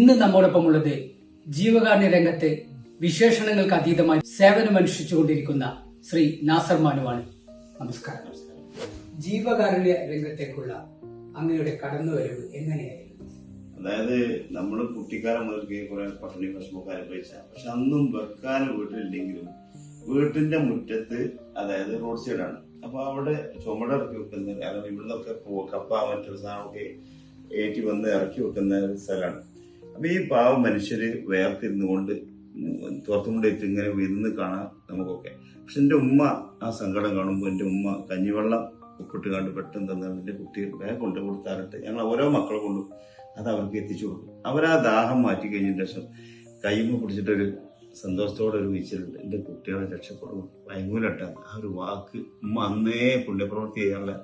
ഇന്ന് നമ്മോടൊപ്പം ഉള്ളത് ജീവകാരുണ്യ രംഗത്ത് വിശേഷണങ്ങൾക്ക് അതീതമായി സേവനമനുഷ്ഠിച്ചുകൊണ്ടിരിക്കുന്ന ശ്രീ നാസർ മാനുവാണ്. നമസ്കാരം. ജീവകാരുണ്യ രംഗത്തേക്കുള്ള അങ്ങയുടെ കടന്നുവരവ് എങ്ങനെയായിരുന്നു? അതായത് നമ്മൾ കുട്ടിക്കാലം മുതൽക്ക് കുറെ പട്ടിണി വിഷമൊക്കെ അനുഭവിച്ച പക്ഷെ അന്നും വെക്കാൻ വീട്ടിലില്ലെങ്കിലും വീട്ടിന്റെ മുറ്റത്ത് അതായത് റോഡ് സൈഡാണ്. അപ്പൊ അവിടെ ചുമട ഇറക്കി വെക്കുന്ന കാരണം ഇവിടുന്നൊക്കെ കപ്പ മറ്റൊരു സാധനമൊക്കെ ഏറ്റി വന്ന് ഇറക്കി വെക്കുന്ന സ്ഥലമാണ്. അപ്പൊ ഈ പാവം മനുഷ്യര് വേർത്തിരുന്നു കൊണ്ട് ഇങ്ങനെ വിരുന്ന് കാണാം നമുക്കൊക്കെ. പക്ഷെ എന്റെ ഉമ്മ ആ സങ്കടം കാണുമ്പോൾ എന്റെ ഉമ്മ കഞ്ഞിവെള്ളം ഉപ്പിട്ട് കണ്ട് പെട്ടെന്ന് തന്നെ എന്റെ കുട്ടി വേഗം കൊണ്ട് കൊടുക്കാറുണ്ട് ഞങ്ങൾ ഓരോ മക്കളെ കൊണ്ടും അത് അവർക്ക് എത്തിച്ചു കൊടുക്കും അവരാ ദാഹം മാറ്റി കഴിഞ്ഞതിന് ശേഷം കൈമ പിടിച്ചിട്ടൊരു സന്തോഷത്തോടെ ഒരു വീച്ചിലുണ്ട് എന്റെ കുട്ടികളെ രക്ഷപ്പെടും. ഭയങ്കരട്ട ആ ഒരു വാക്ക് ഉമ്മ അന്നേ പുണ്യപ്രവൃത്തി ചെയ്യാനുള്ള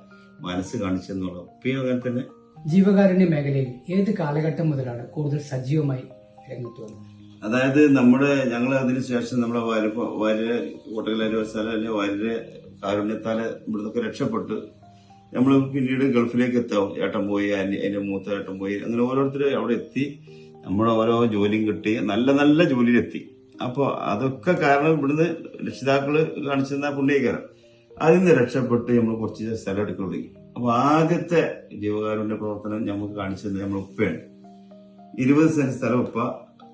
മനസ്സ് കാണിച്ചെന്നുള്ള ഉപ്പയും അങ്ങനെ തന്നെ ജീവകാരുണ്യ മേഖലയിൽ ഏത് കാലഘട്ടം മുതലാണ് കൂടുതൽ സജീവമായി രംഗത്ത് വന്നത്? അതായത് നമ്മുടെ ഞങ്ങൾ അതിനുശേഷം നമ്മളെ വാര്യ വര കോട്ടകലരി വസാല അല്ലെ വാര്യ കാരുണ്യത്താൽ ഇവിടുന്നൊക്കെ രക്ഷപ്പെട്ട്. നമ്മൾ പിന്നീട് ഗൾഫിലേക്ക് എത്താവും ഏട്ടൻ പോയി അതിന്റെ മൂത്ത ഏട്ടൻ പോയി. അങ്ങനെ ഓരോരുത്തർ അവിടെ എത്തി. നമ്മുടെ ഓരോ ജോലിയും കിട്ടി. നല്ല നല്ല ജോലിയിലെത്തി അപ്പോൾ അതൊക്കെ കാരണം ഇവിടുന്ന് രക്ഷിതാക്കൾ കാണിച്ചിരുന്ന പുണ്യകാരം. അതിൽ നിന്ന് രക്ഷപ്പെട്ട് നമ്മൾ കുറച്ച് സ്ഥലം എടുക്കാൻ തുടങ്ങി. അപ്പൊ ആദ്യത്തെ ജീവകാരുണ്യ പ്രവർത്തനം നമുക്ക് തന്നെ നമ്മൾ ഉപ്പയാണ്. ഇരുപത് സെന്റ് സ്ഥലം ഉപ്പ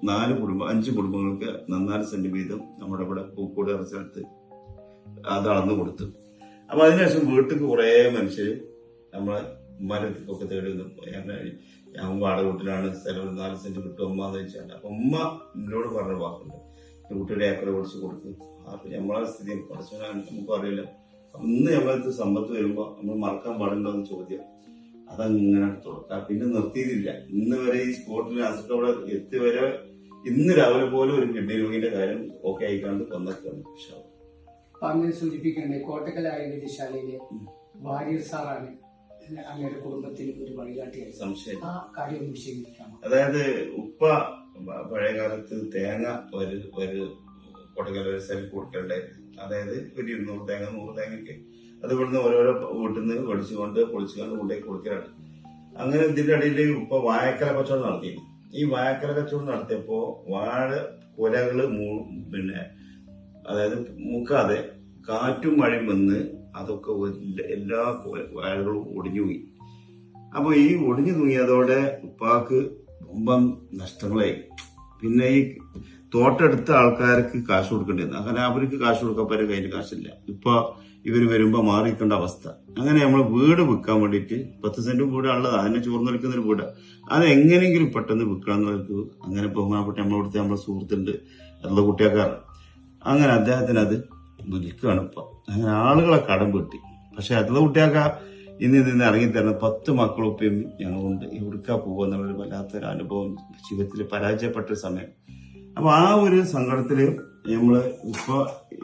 നാല് കുടുംബം അഞ്ച് കുടുംബങ്ങൾക്ക് നന്നാൽ സെന്റ് വീതം നമ്മുടെ ഇവിടെ പൂക്കോട് സ്ഥലത്ത് അത് അളന്നു കൊടുത്തു. അപ്പൊ അതിനുശേഷം വീട്ടിൽ കുറെ മനുഷ്യര് നമ്മളെ ഉമ്മാരൊക്കെ തേടി ഞാൻ വാടക വീട്ടിലാണ്. സ്ഥലം നാല് സെന്റ് കിട്ടും ഉമ്മ എന്ന് വെച്ചാൽ അപ്പൊ ഉമ്മ എന്നോട് പറഞ്ഞ വാക്കുണ്ട്. കുട്ടിയുടെ ഏക്കർ കുറച്ച് കൊടുക്കും. അപ്പൊ നമ്മളെ സ്ഥിതി കുറച്ചു നമുക്ക് അറിയില്ല ഇന്ന് നമ്മളടുത്ത് സമ്പത്ത് വരുമ്പോ നമ്മൾ മറക്കാൻ പാടുണ്ടോ എന്ന് ചോദ്യം. അതങ്ങനെ തുടക്കാം പിന്നെ നിർത്തിയിട്ടില്ല. ഇന്ന് വരെ ഈ സ്പോട്ടിൽ അസുഖം അവിടെ എത്തി വരെ ഇന്ന് രാവിലെ പോലും ഒരു കിഡ്നി രോഗിന്റെ കാര്യം ഓക്കെ ആയിക്കാണ്ട് അപ്പൊ അങ്ങനെ സൂചിപ്പിക്കേണ്ടത് കോട്ടക്കൽ ആയുർവേദശാലയിലെ വാര്യർ സാറാണ് അങ്ങയുടെ കുടുംബത്തിന് ഒരു വഴികാട്ടിയായി സംശയം. ആ കാര്യം അതായത് ഉപ്പ പഴയ കാലത്ത് തേങ്ങ ഒരു ഒരു കൊടകല ഒരു കൊടുക്കലുണ്ടായിരുന്നു. അതായത് ഒരു ഇരുന്നൂറ് തേങ്ങ നൂറ് തേങ്ങയ്ക്ക്. അത് ഇവിടുന്ന് ഓരോരോ വീട്ടിൽ നിന്ന് പൊളിച്ചുകൊണ്ട് പൊളിച്ചുകൊണ്ട് കൊണ്ടുപോയി കൊടുക്കലാണ്. അങ്ങനെ ഇതിന്റെ ഇടയിൽ ഇപ്പൊ വാഴക്കല കച്ചവടം നടത്തി ഈ വാഴക്കല കച്ചവടം നടത്തിയപ്പോ വാഴ കുലകൾ പിന്നെ അതായത് മുക്കാതെ കാറ്റും മഴയും വന്ന് അതൊക്കെ എല്ലാ വാഴകളും ഒടിഞ്ഞു പോയി. അപ്പൊ ഈ ഒടിഞ്ഞു തൂങ്ങിയതോടെ ഉപ്പാക്ക് ഒമ്പം നഷ്ടങ്ങളായി. പിന്നെ ഈ തോട്ടെടുത്ത ആൾക്കാർക്ക് കാശ് കൊടുക്കേണ്ടിരുന്നു അങ്ങനെ അവർക്ക് കാശ് കൊടുക്കാൻ പറ്റും കയ്യിൽ കാശില്ല. ഇപ്പൊ ഇവർ വരുമ്പോ മാറിക്കേണ്ട അവസ്ഥ. അങ്ങനെ നമ്മൾ വീട് വിൽക്കാൻ വേണ്ടിയിട്ട് പത്ത് സെന്റ് ഉള്ളത് അതിനെ ചോർന്ന് നിൽക്കുന്ന ഒരു വീട്. അത് എങ്ങനെയെങ്കിലും പെട്ടെന്ന് വിൽക്കണം എന്നവർക്ക് അങ്ങനെ ബഹുമാനപ്പെട്ട നമ്മളിവിടുത്തെ നമ്മളെ സുഹൃത്തുണ്ട് അതുള്ള കുട്ടിയാക്കാരൻ. അങ്ങനെ അദ്ദേഹത്തിന് അത് വിൽക്കുകയാണ് ഇപ്പൊ. അങ്ങനെ ആളുകളെ കടം വീട്ടി. പക്ഷെ അതിലെ കുട്ടിയാക്ക ഇന്ന് നിന്ന് ഇറങ്ങിത്തരുന്ന പത്ത് മക്കളൊപ്പം ഞങ്ങളുണ്ട്. എവിടുക്കാ പോകുക എന്നുള്ളൊരു വല്ലാത്തൊരു അനുഭവം ജീവിതത്തിൽ പരാജയപ്പെട്ട സമയം. അപ്പൊ ആ ഒരു സങ്കടത്തിൽ നമ്മൾ ഇപ്പൊ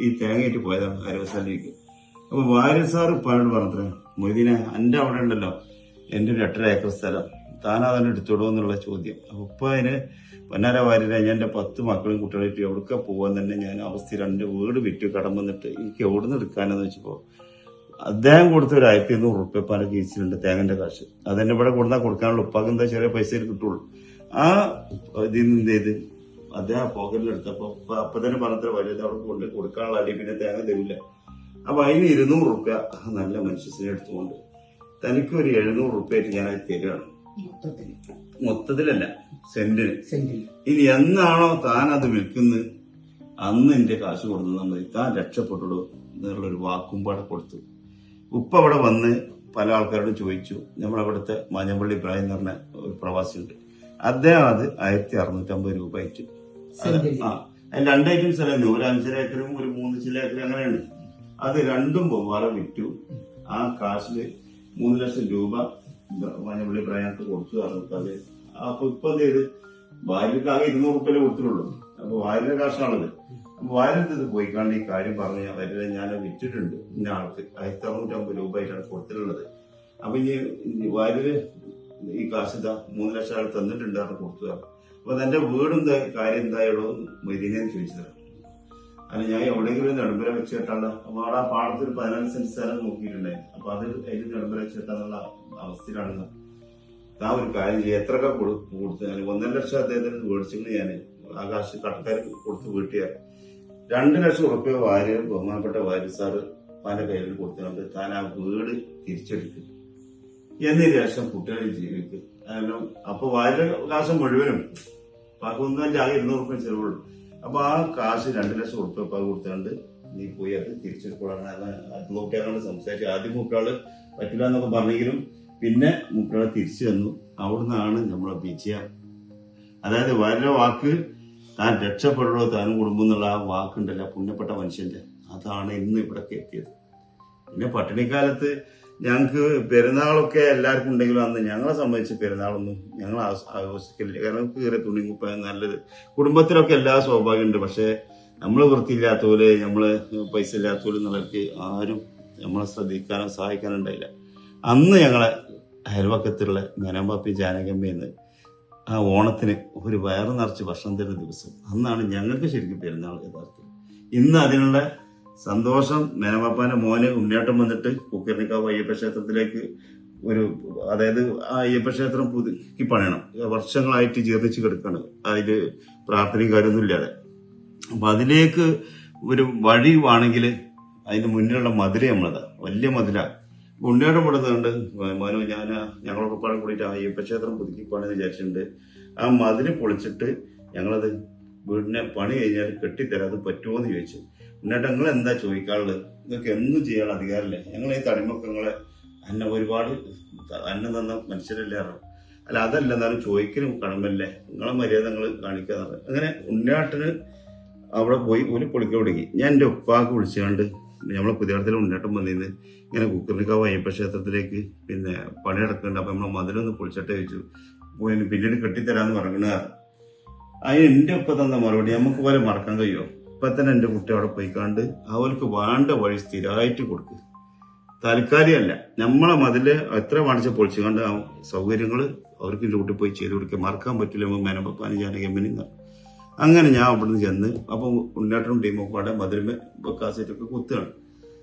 ഈ തേങ്ങയിട്ട് പോയതാണ് കാര്യവസാലേക്ക് അപ്പൊ വാര്യ സാർ പറഞ്ഞത് മൊയ്തീനെ എന്റെ അവിടെ ഉണ്ടല്ലോ എന്റെ ഒരു എട്ടര ഏക്കർ സ്ഥലം. താനാ തന്നെ എടുത്തോളൂ എന്നുള്ള ചോദ്യം. അപ്പൊ ഉപ്പ അതിന് പൊന്നാര വാര്യരെ ഞാൻ എന്റെ പത്ത് മക്കളും കുട്ടികളായിട്ട് എവിടേക്കാ പോകാൻ തന്നെ ഞാൻ അവസ്ഥ രണ്ട് വീട് വിറ്റ് കടം വന്നിട്ട് എനിക്ക് എവിടെ നിന്ന് എടുക്കാനെന്ന് വെച്ചപ്പോ അദ്ദേഹം കൊടുത്ത ഒരു ആയിരത്തി ഇരുന്നൂറ് റുപ്യ പല കീസിലുണ്ട് തേങ്ങന്റെ കാശ്. അതെന്നെ ഇവിടെ കൊടുത്താൽ കൊടുക്കാനുള്ള ഉപ്പാക്ക് എന്താ ചെറിയ പൈസ കിട്ടുള്ളൂ. ആ നിന്ന് എന്ത് ചെയ്ത്? അദ്ദേഹം പോക്കറ്റിലെടുത്തപ്പോ അപ്പൊ തന്നെ പറഞ്ഞത്ര വലുത് അവിടെ കൊണ്ട് കൊടുക്കാനുള്ള അടി പിന്നെ തേങ്ങ തരില്ല. അപ്പൊ അതിന് ഇരുന്നൂറ് റുപ്യ നല്ല മനുഷ്യനെ എടുത്തുകൊണ്ട് തനിക്ക് ഒരു എഴുന്നൂറ് റുപ്യ ആയിട്ട് ഞാൻ അത് തരികയാണ് മൊത്തത്തിലല്ല സെന്റിന്. ഇനി എന്നാണോ താൻ അത് വിൽക്കുന്നത് അന്ന് എന്റെ കാശ് കൊടുത്തു മതി. താൻ രക്ഷപ്പെട്ടുള്ളൂ എന്നുള്ളൊരു വാക്കും പാടെ കൊടുത്തു. ഉപ്പ അവിടെ വന്ന് പല ആൾക്കാരോടും ചോദിച്ചു. നമ്മളവിടുത്തെ മാഞ്ഞപ്പള്ളി ഇബ്രാഹിം എന്ന് പറഞ്ഞ ഒരു പ്രവാസിയുണ്ട്. അദ്ദേഹം അത് ആയിരത്തി അറുന്നൂറ്റമ്പത് രൂപ സെന്റിന്. ആ രണ്ട് ഐറ്റം സ്ഥലമായിരുന്നു ഒരു അഞ്ചര ഏക്കറും ഒരു മൂന്ന് ചില ഏക്കറും അങ്ങനെയാണ് അത് രണ്ടും വെവ്വേറെ വിറ്റു. ആ കാശിൽ മൂന്ന് ലക്ഷം രൂപ മഞ്ഞപ്പള്ളി പ്രയാണത്തിൽ കൊടുത്തു പറഞ്ഞത് അപ്പൊ ഇപ്പൊ എന്ത് ചെയ്ത് ഭാര്യക്ക് ആകെ ഇരുന്നൂറ് റുപ്യല്ലേ കൊടുത്തിട്ടുള്ളൂ. അപ്പൊ ഭാര്യയുടെ കാശാണത്. അപ്പൊ വാരിന്റെ ഇത് പോയിക്കാണ്ട് ഈ കാര്യം പറഞ്ഞു ഞാൻ വരില്ല ഞാൻ വിറ്റിട്ടുണ്ട്. ഇന്ന ആൾക്ക് ആയിരത്തി അറുന്നൂറ്റമ്പത് രൂപ ആയിട്ടാണ് കൊടുത്തിട്ടുള്ളത്. അപ്പൊ ഇനി ഇനി ഈ കാശ് ഇതാ മൂന്ന് ലക്ഷം ആൾ തന്നിട്ടുണ്ടാണ് കൊടുക്കുക അപ്പൊ തന്റെ വീടെന്താ കാര്യം എന്തായുള്ളൂ മൊയ്തീനെ ചോദിച്ചതാണ്. അല്ല ഞാൻ എവിടെയെങ്കിലും നെടുമ്പര വെച്ച് കെട്ടാണ് അപ്പൊ അവിടെ ആ പാടത്തിൽ പതിനാല് സെന്റ് സ്ഥലം നോക്കിയിട്ടുണ്ടായി. അപ്പൊ അത് അതിൽ നെടുമ്പര വെച്ച് അവസ്ഥയിലാണ് താൻ ഒരു കാര്യം ചെയ്യുക എത്രയൊക്കെ കൊടു- കൊടുത്തു ഞാൻ ഒന്നര ലക്ഷം അദ്ദേഹത്തിന് മേടിച്ചിട്ട് ഞാൻ. കാശ് കടക്കാർക്ക് കൊടുത്ത് വീട്ടിയാൽ രണ്ട് ലക്ഷം ഉറപ്പിയ വാര്യ ബഹുമാനപ്പെട്ട വാര്യ സാറ് പല കയ്യിൽ കൊടുത്തുകൊണ്ട് താൻ ആ വീട് തിരിച്ചെടുക്കും. എന്നതിന് ശേഷം കുട്ടികളിൽ ജീവിക്കും. അപ്പൊ വാര്യ കാശം മുഴുവനും ബാക്കി അല്ല ആകെ ഇരുന്നൂറ് റുപ്യ ചെലവുള്ളൂ അപ്പൊ ആ കാശ് രണ്ട് ലക്ഷം ഇപ്പൊ കൊടുത്തുകൊണ്ട് നീ പോയി അത് തിരിച്ചെടുക്കണം നോക്കിയാലാണ് സംസാരിച്ചു ആദ്യം മുക്കാൾ പറ്റില്ല എന്നൊക്കെ പറഞ്ഞെങ്കിലും പിന്നെ മുക്കാളെ തിരിച്ചു തന്നു അവിടുന്നാണ് നമ്മളെ വിജയം. അതായത് വളരെ വാക്ക് താൻ രക്ഷപ്പെടുള്ളൂ താനും കുടുംബം എന്നുള്ള ആ വാക്കുണ്ടല്ലോ പുണ്യപ്പെട്ട മനുഷ്യന്റെ. അതാണ് ഇന്ന് ഇവിടൊക്കെ എത്തിയത്. പിന്നെ പട്ടിണിക്കാലത്ത് ഞങ്ങൾക്ക് പെരുന്നാളൊക്കെ എല്ലാവർക്കും ഉണ്ടെങ്കിലും അന്ന് ഞങ്ങളെ സംബന്ധിച്ച് പെരുന്നാളൊന്നും ഞങ്ങൾ ആഘോഷിക്കില്ല കാരണം കീറി തുണി കുപ്പായം നല്ലത്. കുടുംബത്തിലൊക്കെ എല്ലാ സ്വാഭാവികമുണ്ട് പക്ഷേ നമ്മൾ വൃത്തിയില്ലാത്തപോലെ നമ്മൾ പൈസ ഇല്ലാത്തപോലെ എന്നുള്ളവർക്ക് ആരും നമ്മളെ ശ്രദ്ധിക്കാനും സഹായിക്കാനുണ്ടായില്ല അന്ന് ഞങ്ങളെ അയൽവക്കത്തുള്ള മെനമ്പാപ്പി ജാനകമ്മയെന്ന് ആ ഓണത്തിന് ഒരു വയറ് നിറച്ച് ഭക്ഷണം തരുന്ന ദിവസം അന്നാണ് ഞങ്ങൾക്ക് ശരിക്കും പെരുന്നാൾ യഥാർത്ഥം ഇന്ന് അതിനുള്ള സന്തോഷം. മേനവാപ്പാന്റെ മോന് ഉണ്ണിയാട്ടം വന്നിട്ട് കുക്കിർണിക്കാവ് അയ്യപ്പ ക്ഷേത്രത്തിലേക്ക് ഒരു അതായത് ആ അയ്യപ്പ ക്ഷേത്രം പുതുക്കി പണിയണം. വർഷങ്ങളായിട്ട് ജീർണിച്ച് കിടക്കുകയാണ് അതിൽ പ്രാർത്ഥനയും കാര്യമൊന്നും ഇല്ലാതെ. അപ്പൊ അതിലേക്ക് ഒരു വഴി വേണമെങ്കിൽ അതിന്റെ മുന്നിലുള്ള മധുര നമ്മളതാ. വലിയ മതില. ഉണ്ണിയാട്ടം കൊടുക്കുന്നുണ്ട് മോനോ ഞാൻ ഞങ്ങളൊക്കെ പാടെ കൂടിയിട്ട് ആ അയ്യപ്പ ക്ഷേത്രം പുതുക്കി പണിയെന്ന് വിചാരിച്ചിട്ടുണ്ട്. ആ മതിൽ പൊളിച്ചിട്ട് ഞങ്ങളത് വീടിനെ പണി കഴിഞ്ഞാൽ കെട്ടിത്തരാതെ പറ്റുമോ എന്ന് ചോദിച്ചു. എന്നിട്ട് നിങ്ങൾ എന്താ ചോദിക്കാനുള്ളത്? നിങ്ങൾക്ക് എന്തും ചെയ്യാനുള്ള അധികാരമില്ല? ഞങ്ങൾ ഈ തടിമക്കങ്ങളെ അന്ന ഒരുപാട് അന്നം തന്ന മനുഷ്യരല്ലേ അറിയാം അല്ല അതല്ല എന്നാലും ചോദിക്കലും കടമല്ലേ നിങ്ങളെ മര്യാദ നിങ്ങൾ കാണിക്കാന്ന് അങ്ങനെ ഉണ്ണിയാട്ടിന് അവിടെ പോയി ഒരു പൊളിക്ക തുടങ്ങി ഞാൻ എന്റെ ഉപ്പാക്ക് വിളിച്ചുകൊണ്ട് നമ്മളെ പുതിയടത്തിൽ ഉണ്ണിയാട്ടം വന്നിരുന്ന് ഇങ്ങനെ കുക്കറിനിക്കാവ് അയ്യപ്പ ക്ഷേത്രത്തിലേക്ക് പിന്നെ പണിയെടുക്കുന്നുണ്ട് അപ്പം നമ്മളെ മതിലൊന്ന് പൊളിച്ചിട്ട് പോയി പിന്നീട് കെട്ടിത്തരാന്ന് പറഞ്ഞാൽ അതിന് എന്റെ ഒപ്പം തന്ന മറുപടി നമുക്ക് പോലെ മറക്കാൻ കഴിയുമോ ഇപ്പൊ തന്നെ എന്റെ കുട്ടി അവിടെ പോയിക്കാണ്ട് അവർക്ക് വേണ്ട വഴി സ്ഥിരമായിട്ട് കൊടുക്കും. താൽക്കാലികമല്ല. നമ്മളെ മതിൽ എത്ര വാണിച്ച പൊളിച്ചുകൊണ്ട് ആ സൗകര്യങ്ങൾ അവർക്ക് എന്റെ കുട്ടി പോയി ചെയ്ത് കൊടുക്കുക മറക്കാൻ പറ്റില്ല. മേനപ്പപ്പാനി ജാനകമ്മനി അങ്ങനെ ഞാൻ അവിടുന്ന് ചെന്ന് അപ്പം ഉണ്ണേട്ടനും ടീമും പാടെ മധുരമേ കാസറ്റൊക്കെ കുത്തുകയാണ്.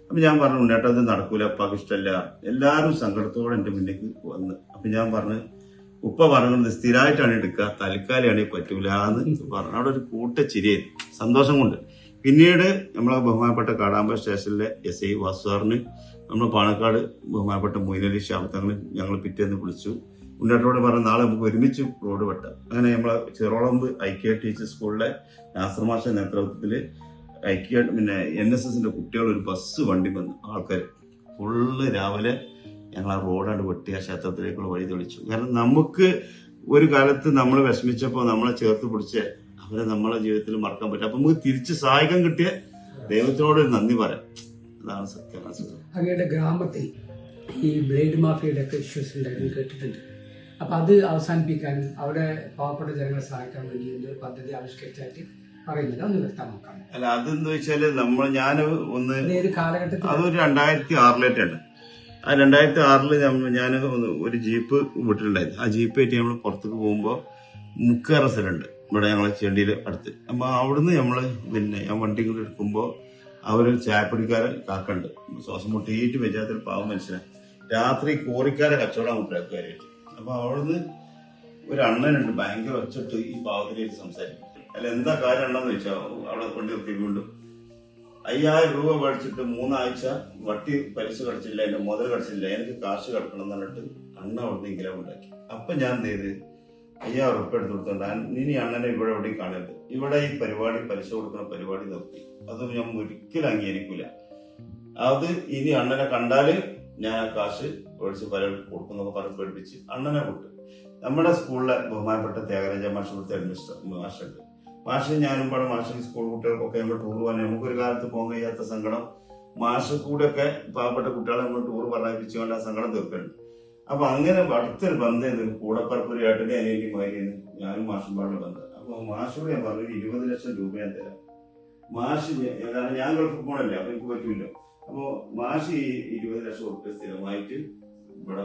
അപ്പൊ ഞാൻ പറഞ്ഞു ഉണ്ണേട്ടൻ ഇത് നടക്കൂല. അപ്പാക്ക് ഇഷ്ടമല്ല എല്ലാവരും സങ്കടത്തോടെ എന്റെ മുന്നേക്ക് വന്ന്. അപ്പൊ ഞാൻ പറഞ്ഞു ഉപ്പ പറഞ്ഞത് സ്ഥിരമായിട്ടാണ് എടുക്കുക. തൽക്കാലമാണ് പറ്റൂല എന്ന് പറഞ്ഞു. അവിടെ ഒരു കൂട്ട ചിരിയായി സന്തോഷം കൊണ്ട്. പിന്നീട് നമ്മളെ ബഹുമാനപ്പെട്ട കാടാമ്പ സ്റ്റേഷനിലെ എസ് ഐ വാസുസാറിന് നമ്മൾ പാണക്കാട് ബഹുമാനപ്പെട്ട മൊയ്നലി ശാബ്ദങ്ങൾ ഞങ്ങൾ പിറ്റേന്ന് വിളിച്ചു. ഉണ്ണേട്ടോട് പറഞ്ഞ നാളെ നമുക്ക് ഒരുമിച്ച് റോഡ് വെട്ടാം. അങ്ങനെ നമ്മളെ ചെറോളമ്പ് ഐക്യ ടീച്ചർ സ്കൂളിലെ നാസർ നേതൃത്വത്തിൽ ഐക്യ പിന്നെ എൻ എസ് എസിന്റെ കുട്ടികൾ ഒരു ബസ് വണ്ടി വന്നു ആൾക്കാർ ഫുള്ള് രാവിലെ ഞങ്ങൾ ആ റോഡാണ്ട് വെട്ടി ആ ക്ഷേത്രത്തിലേക്കുള്ള വഴി തെളിച്ചു. കാരണം നമുക്ക് ഒരു കാലത്ത് നമ്മൾ വിഷമിച്ചപ്പോൾ നമ്മളെ ചേർത്ത് പിടിച്ച് അവരെ നമ്മളെ ജീവിതത്തിൽ മറക്കാൻ പറ്റും അപ്പൊ നമുക്ക് തിരിച്ച് സഹായിക്കാൻ കിട്ടിയ ദൈവത്തിനോട് ഒരു നന്ദി പറയാം. അതാണ് സത്യം. അങ്ങയുടെ ഗ്രാമത്തിൽ ഈ ബ്ലേഡ് മാഫിയുടെ ഒക്കെ ഇഷ്യൂസ് ഉണ്ടായിരുന്നു കേട്ടിട്ടുണ്ട്. അപ്പൊ അത് അവസാനിപ്പിക്കാൻ അവിടെ പാവപ്പെട്ട ജനങ്ങളെ സഹായിക്കാൻ വേണ്ടി ഒരു പദ്ധതി ആവിഷ്കരിച്ചായിട്ട് പറയുന്നത് ഒന്ന് വ്യക്തമാക്കാം. അല്ല അതെന്ന് വെച്ചാൽ നമ്മൾ ഞാൻ ഒന്ന് കാലഘട്ടത്തിൽ അതൊരു രണ്ടായിരത്തി ആറിലേറ്റാണ് ആ രണ്ടായിരത്തി ആറിൽ ഞാൻ ഒരു ജീപ്പ് വിട്ടിട്ടുണ്ടായിരുന്നു. ആ ജീപ്പ് ആയിട്ട് നമ്മൾ പുറത്തേക്ക് പോകുമ്പോൾ മുക്കേറ സ്ഥലമുണ്ട്. ഇവിടെ ഞങ്ങളെ ചെണ്ടിയിൽ അടുത്ത്. അപ്പോൾ അവിടുന്ന് നമ്മൾ പിന്നെ ഞാൻ വണ്ടി കൊണ്ട് എടുക്കുമ്പോൾ അവരൊരു ചായപ്പൊടിക്കാരൻ കാക്കുണ്ട് ശ്വാസം മുട്ടിയിട്ട് വെച്ചാത്തൊരു പാവം മനുഷ്യനാണ് രാത്രി കോറിക്കാരെ കച്ചവടം മുട്ടാക്കാരായിട്ട് അപ്പൊ അവിടുന്ന് ഒരു അണ്ണനുണ്ട് ഭയങ്കര ഒച്ചിട്ട് ഈ പാവത്തിലേക്ക് സംസാരിക്കും. അല്ല എന്താ കാര്യം ഉണ്ടെന്ന് വെച്ചാൽ അവിടെ വണ്ടി നിർത്തിക്കൊണ്ടും അയ്യായിരം രൂപ മേടിച്ചിട്ട് മൂന്നാഴ്ച വട്ടി പലിശ കടച്ചില്ല എന്റെ മുതൽ കടച്ചില്ല എനിക്ക് കാശ് കടക്കണം എന്ന് പറഞ്ഞിട്ട് അണ്ണ അവിടുന്ന് ഇങ്ങനെ ഉണ്ടാക്കി അപ്പൊ ഞാൻ എന്ത് ചെയ്ത്? അയ്യായിരം ഉറപ്പ് എടുത്ത് കൊടുത്തോണ്ട് ഇനി അണ്ണനെ ഇവിടെ എവിടെയും കാണരുത്. ഇവിടെ ഈ പരിപാടി പലിശ കൊടുക്കുന്ന പരിപാടി നിർത്തി. അത് ഞാൻ ഒരിക്കലും അംഗീകരിക്കൂല. അത് ഇനി അണ്ണനെ കണ്ടാൽ ഞാൻ ആ കാശ് മേടിച്ച് പല കൊടുക്കുന്നൊക്കെ പറഞ്ഞ് പേടിപ്പിച്ച് അണ്ണനെ വിട്ടു. നമ്മുടെ സ്കൂളിലെ ബഹുമാനപ്പെട്ട ത്യാഗരാജ മാഷ് ഇവിടുത്തെ അഡ്മിനിസ്റ്റർ മാഷുണ്ട് മാഷ് ഞാനും പാടും മാഷ് സ്കൂൾ കുട്ടികൾക്കൊക്കെ നമ്മൾ ടൂർ പോകാൻ നമുക്കൊരു കാലത്ത് പോകാൻ കഴിയാത്ത സങ്കടം. മാഷ് കൂടെയൊക്കെ പാവപ്പെട്ട കുട്ടികളെ നമ്മൾ ടൂർ പറഞ്ഞിപ്പിച്ചുകൊണ്ട് ആ സങ്കടം തീർക്കുന്നുണ്ട് അപ്പൊ അങ്ങനെ അടുത്തൊരു ബന്ധം കൂടപ്പറപ്പൊരു ഏട്ടന്റെ അനിയന്റെ മാരിയെന്ന് ഞാനും മാഷും പാടുള്ള ബന്ധം. അപ്പൊ മാഷോട് ഞാൻ പറഞ്ഞു ഇരുപത് ലക്ഷം രൂപ ഞാൻ തരാം. മാഷ് ഞാൻ- ഗൾഫിൽ പോകണല്ലേ അപ്പൊ എനിക്ക് പറ്റൂല അപ്പൊ മാഷ് ഈ ഇരുപത് ലക്ഷം ഉറുപ്പ്യ സ്ഥിരമായിട്ട് ഇവിടെ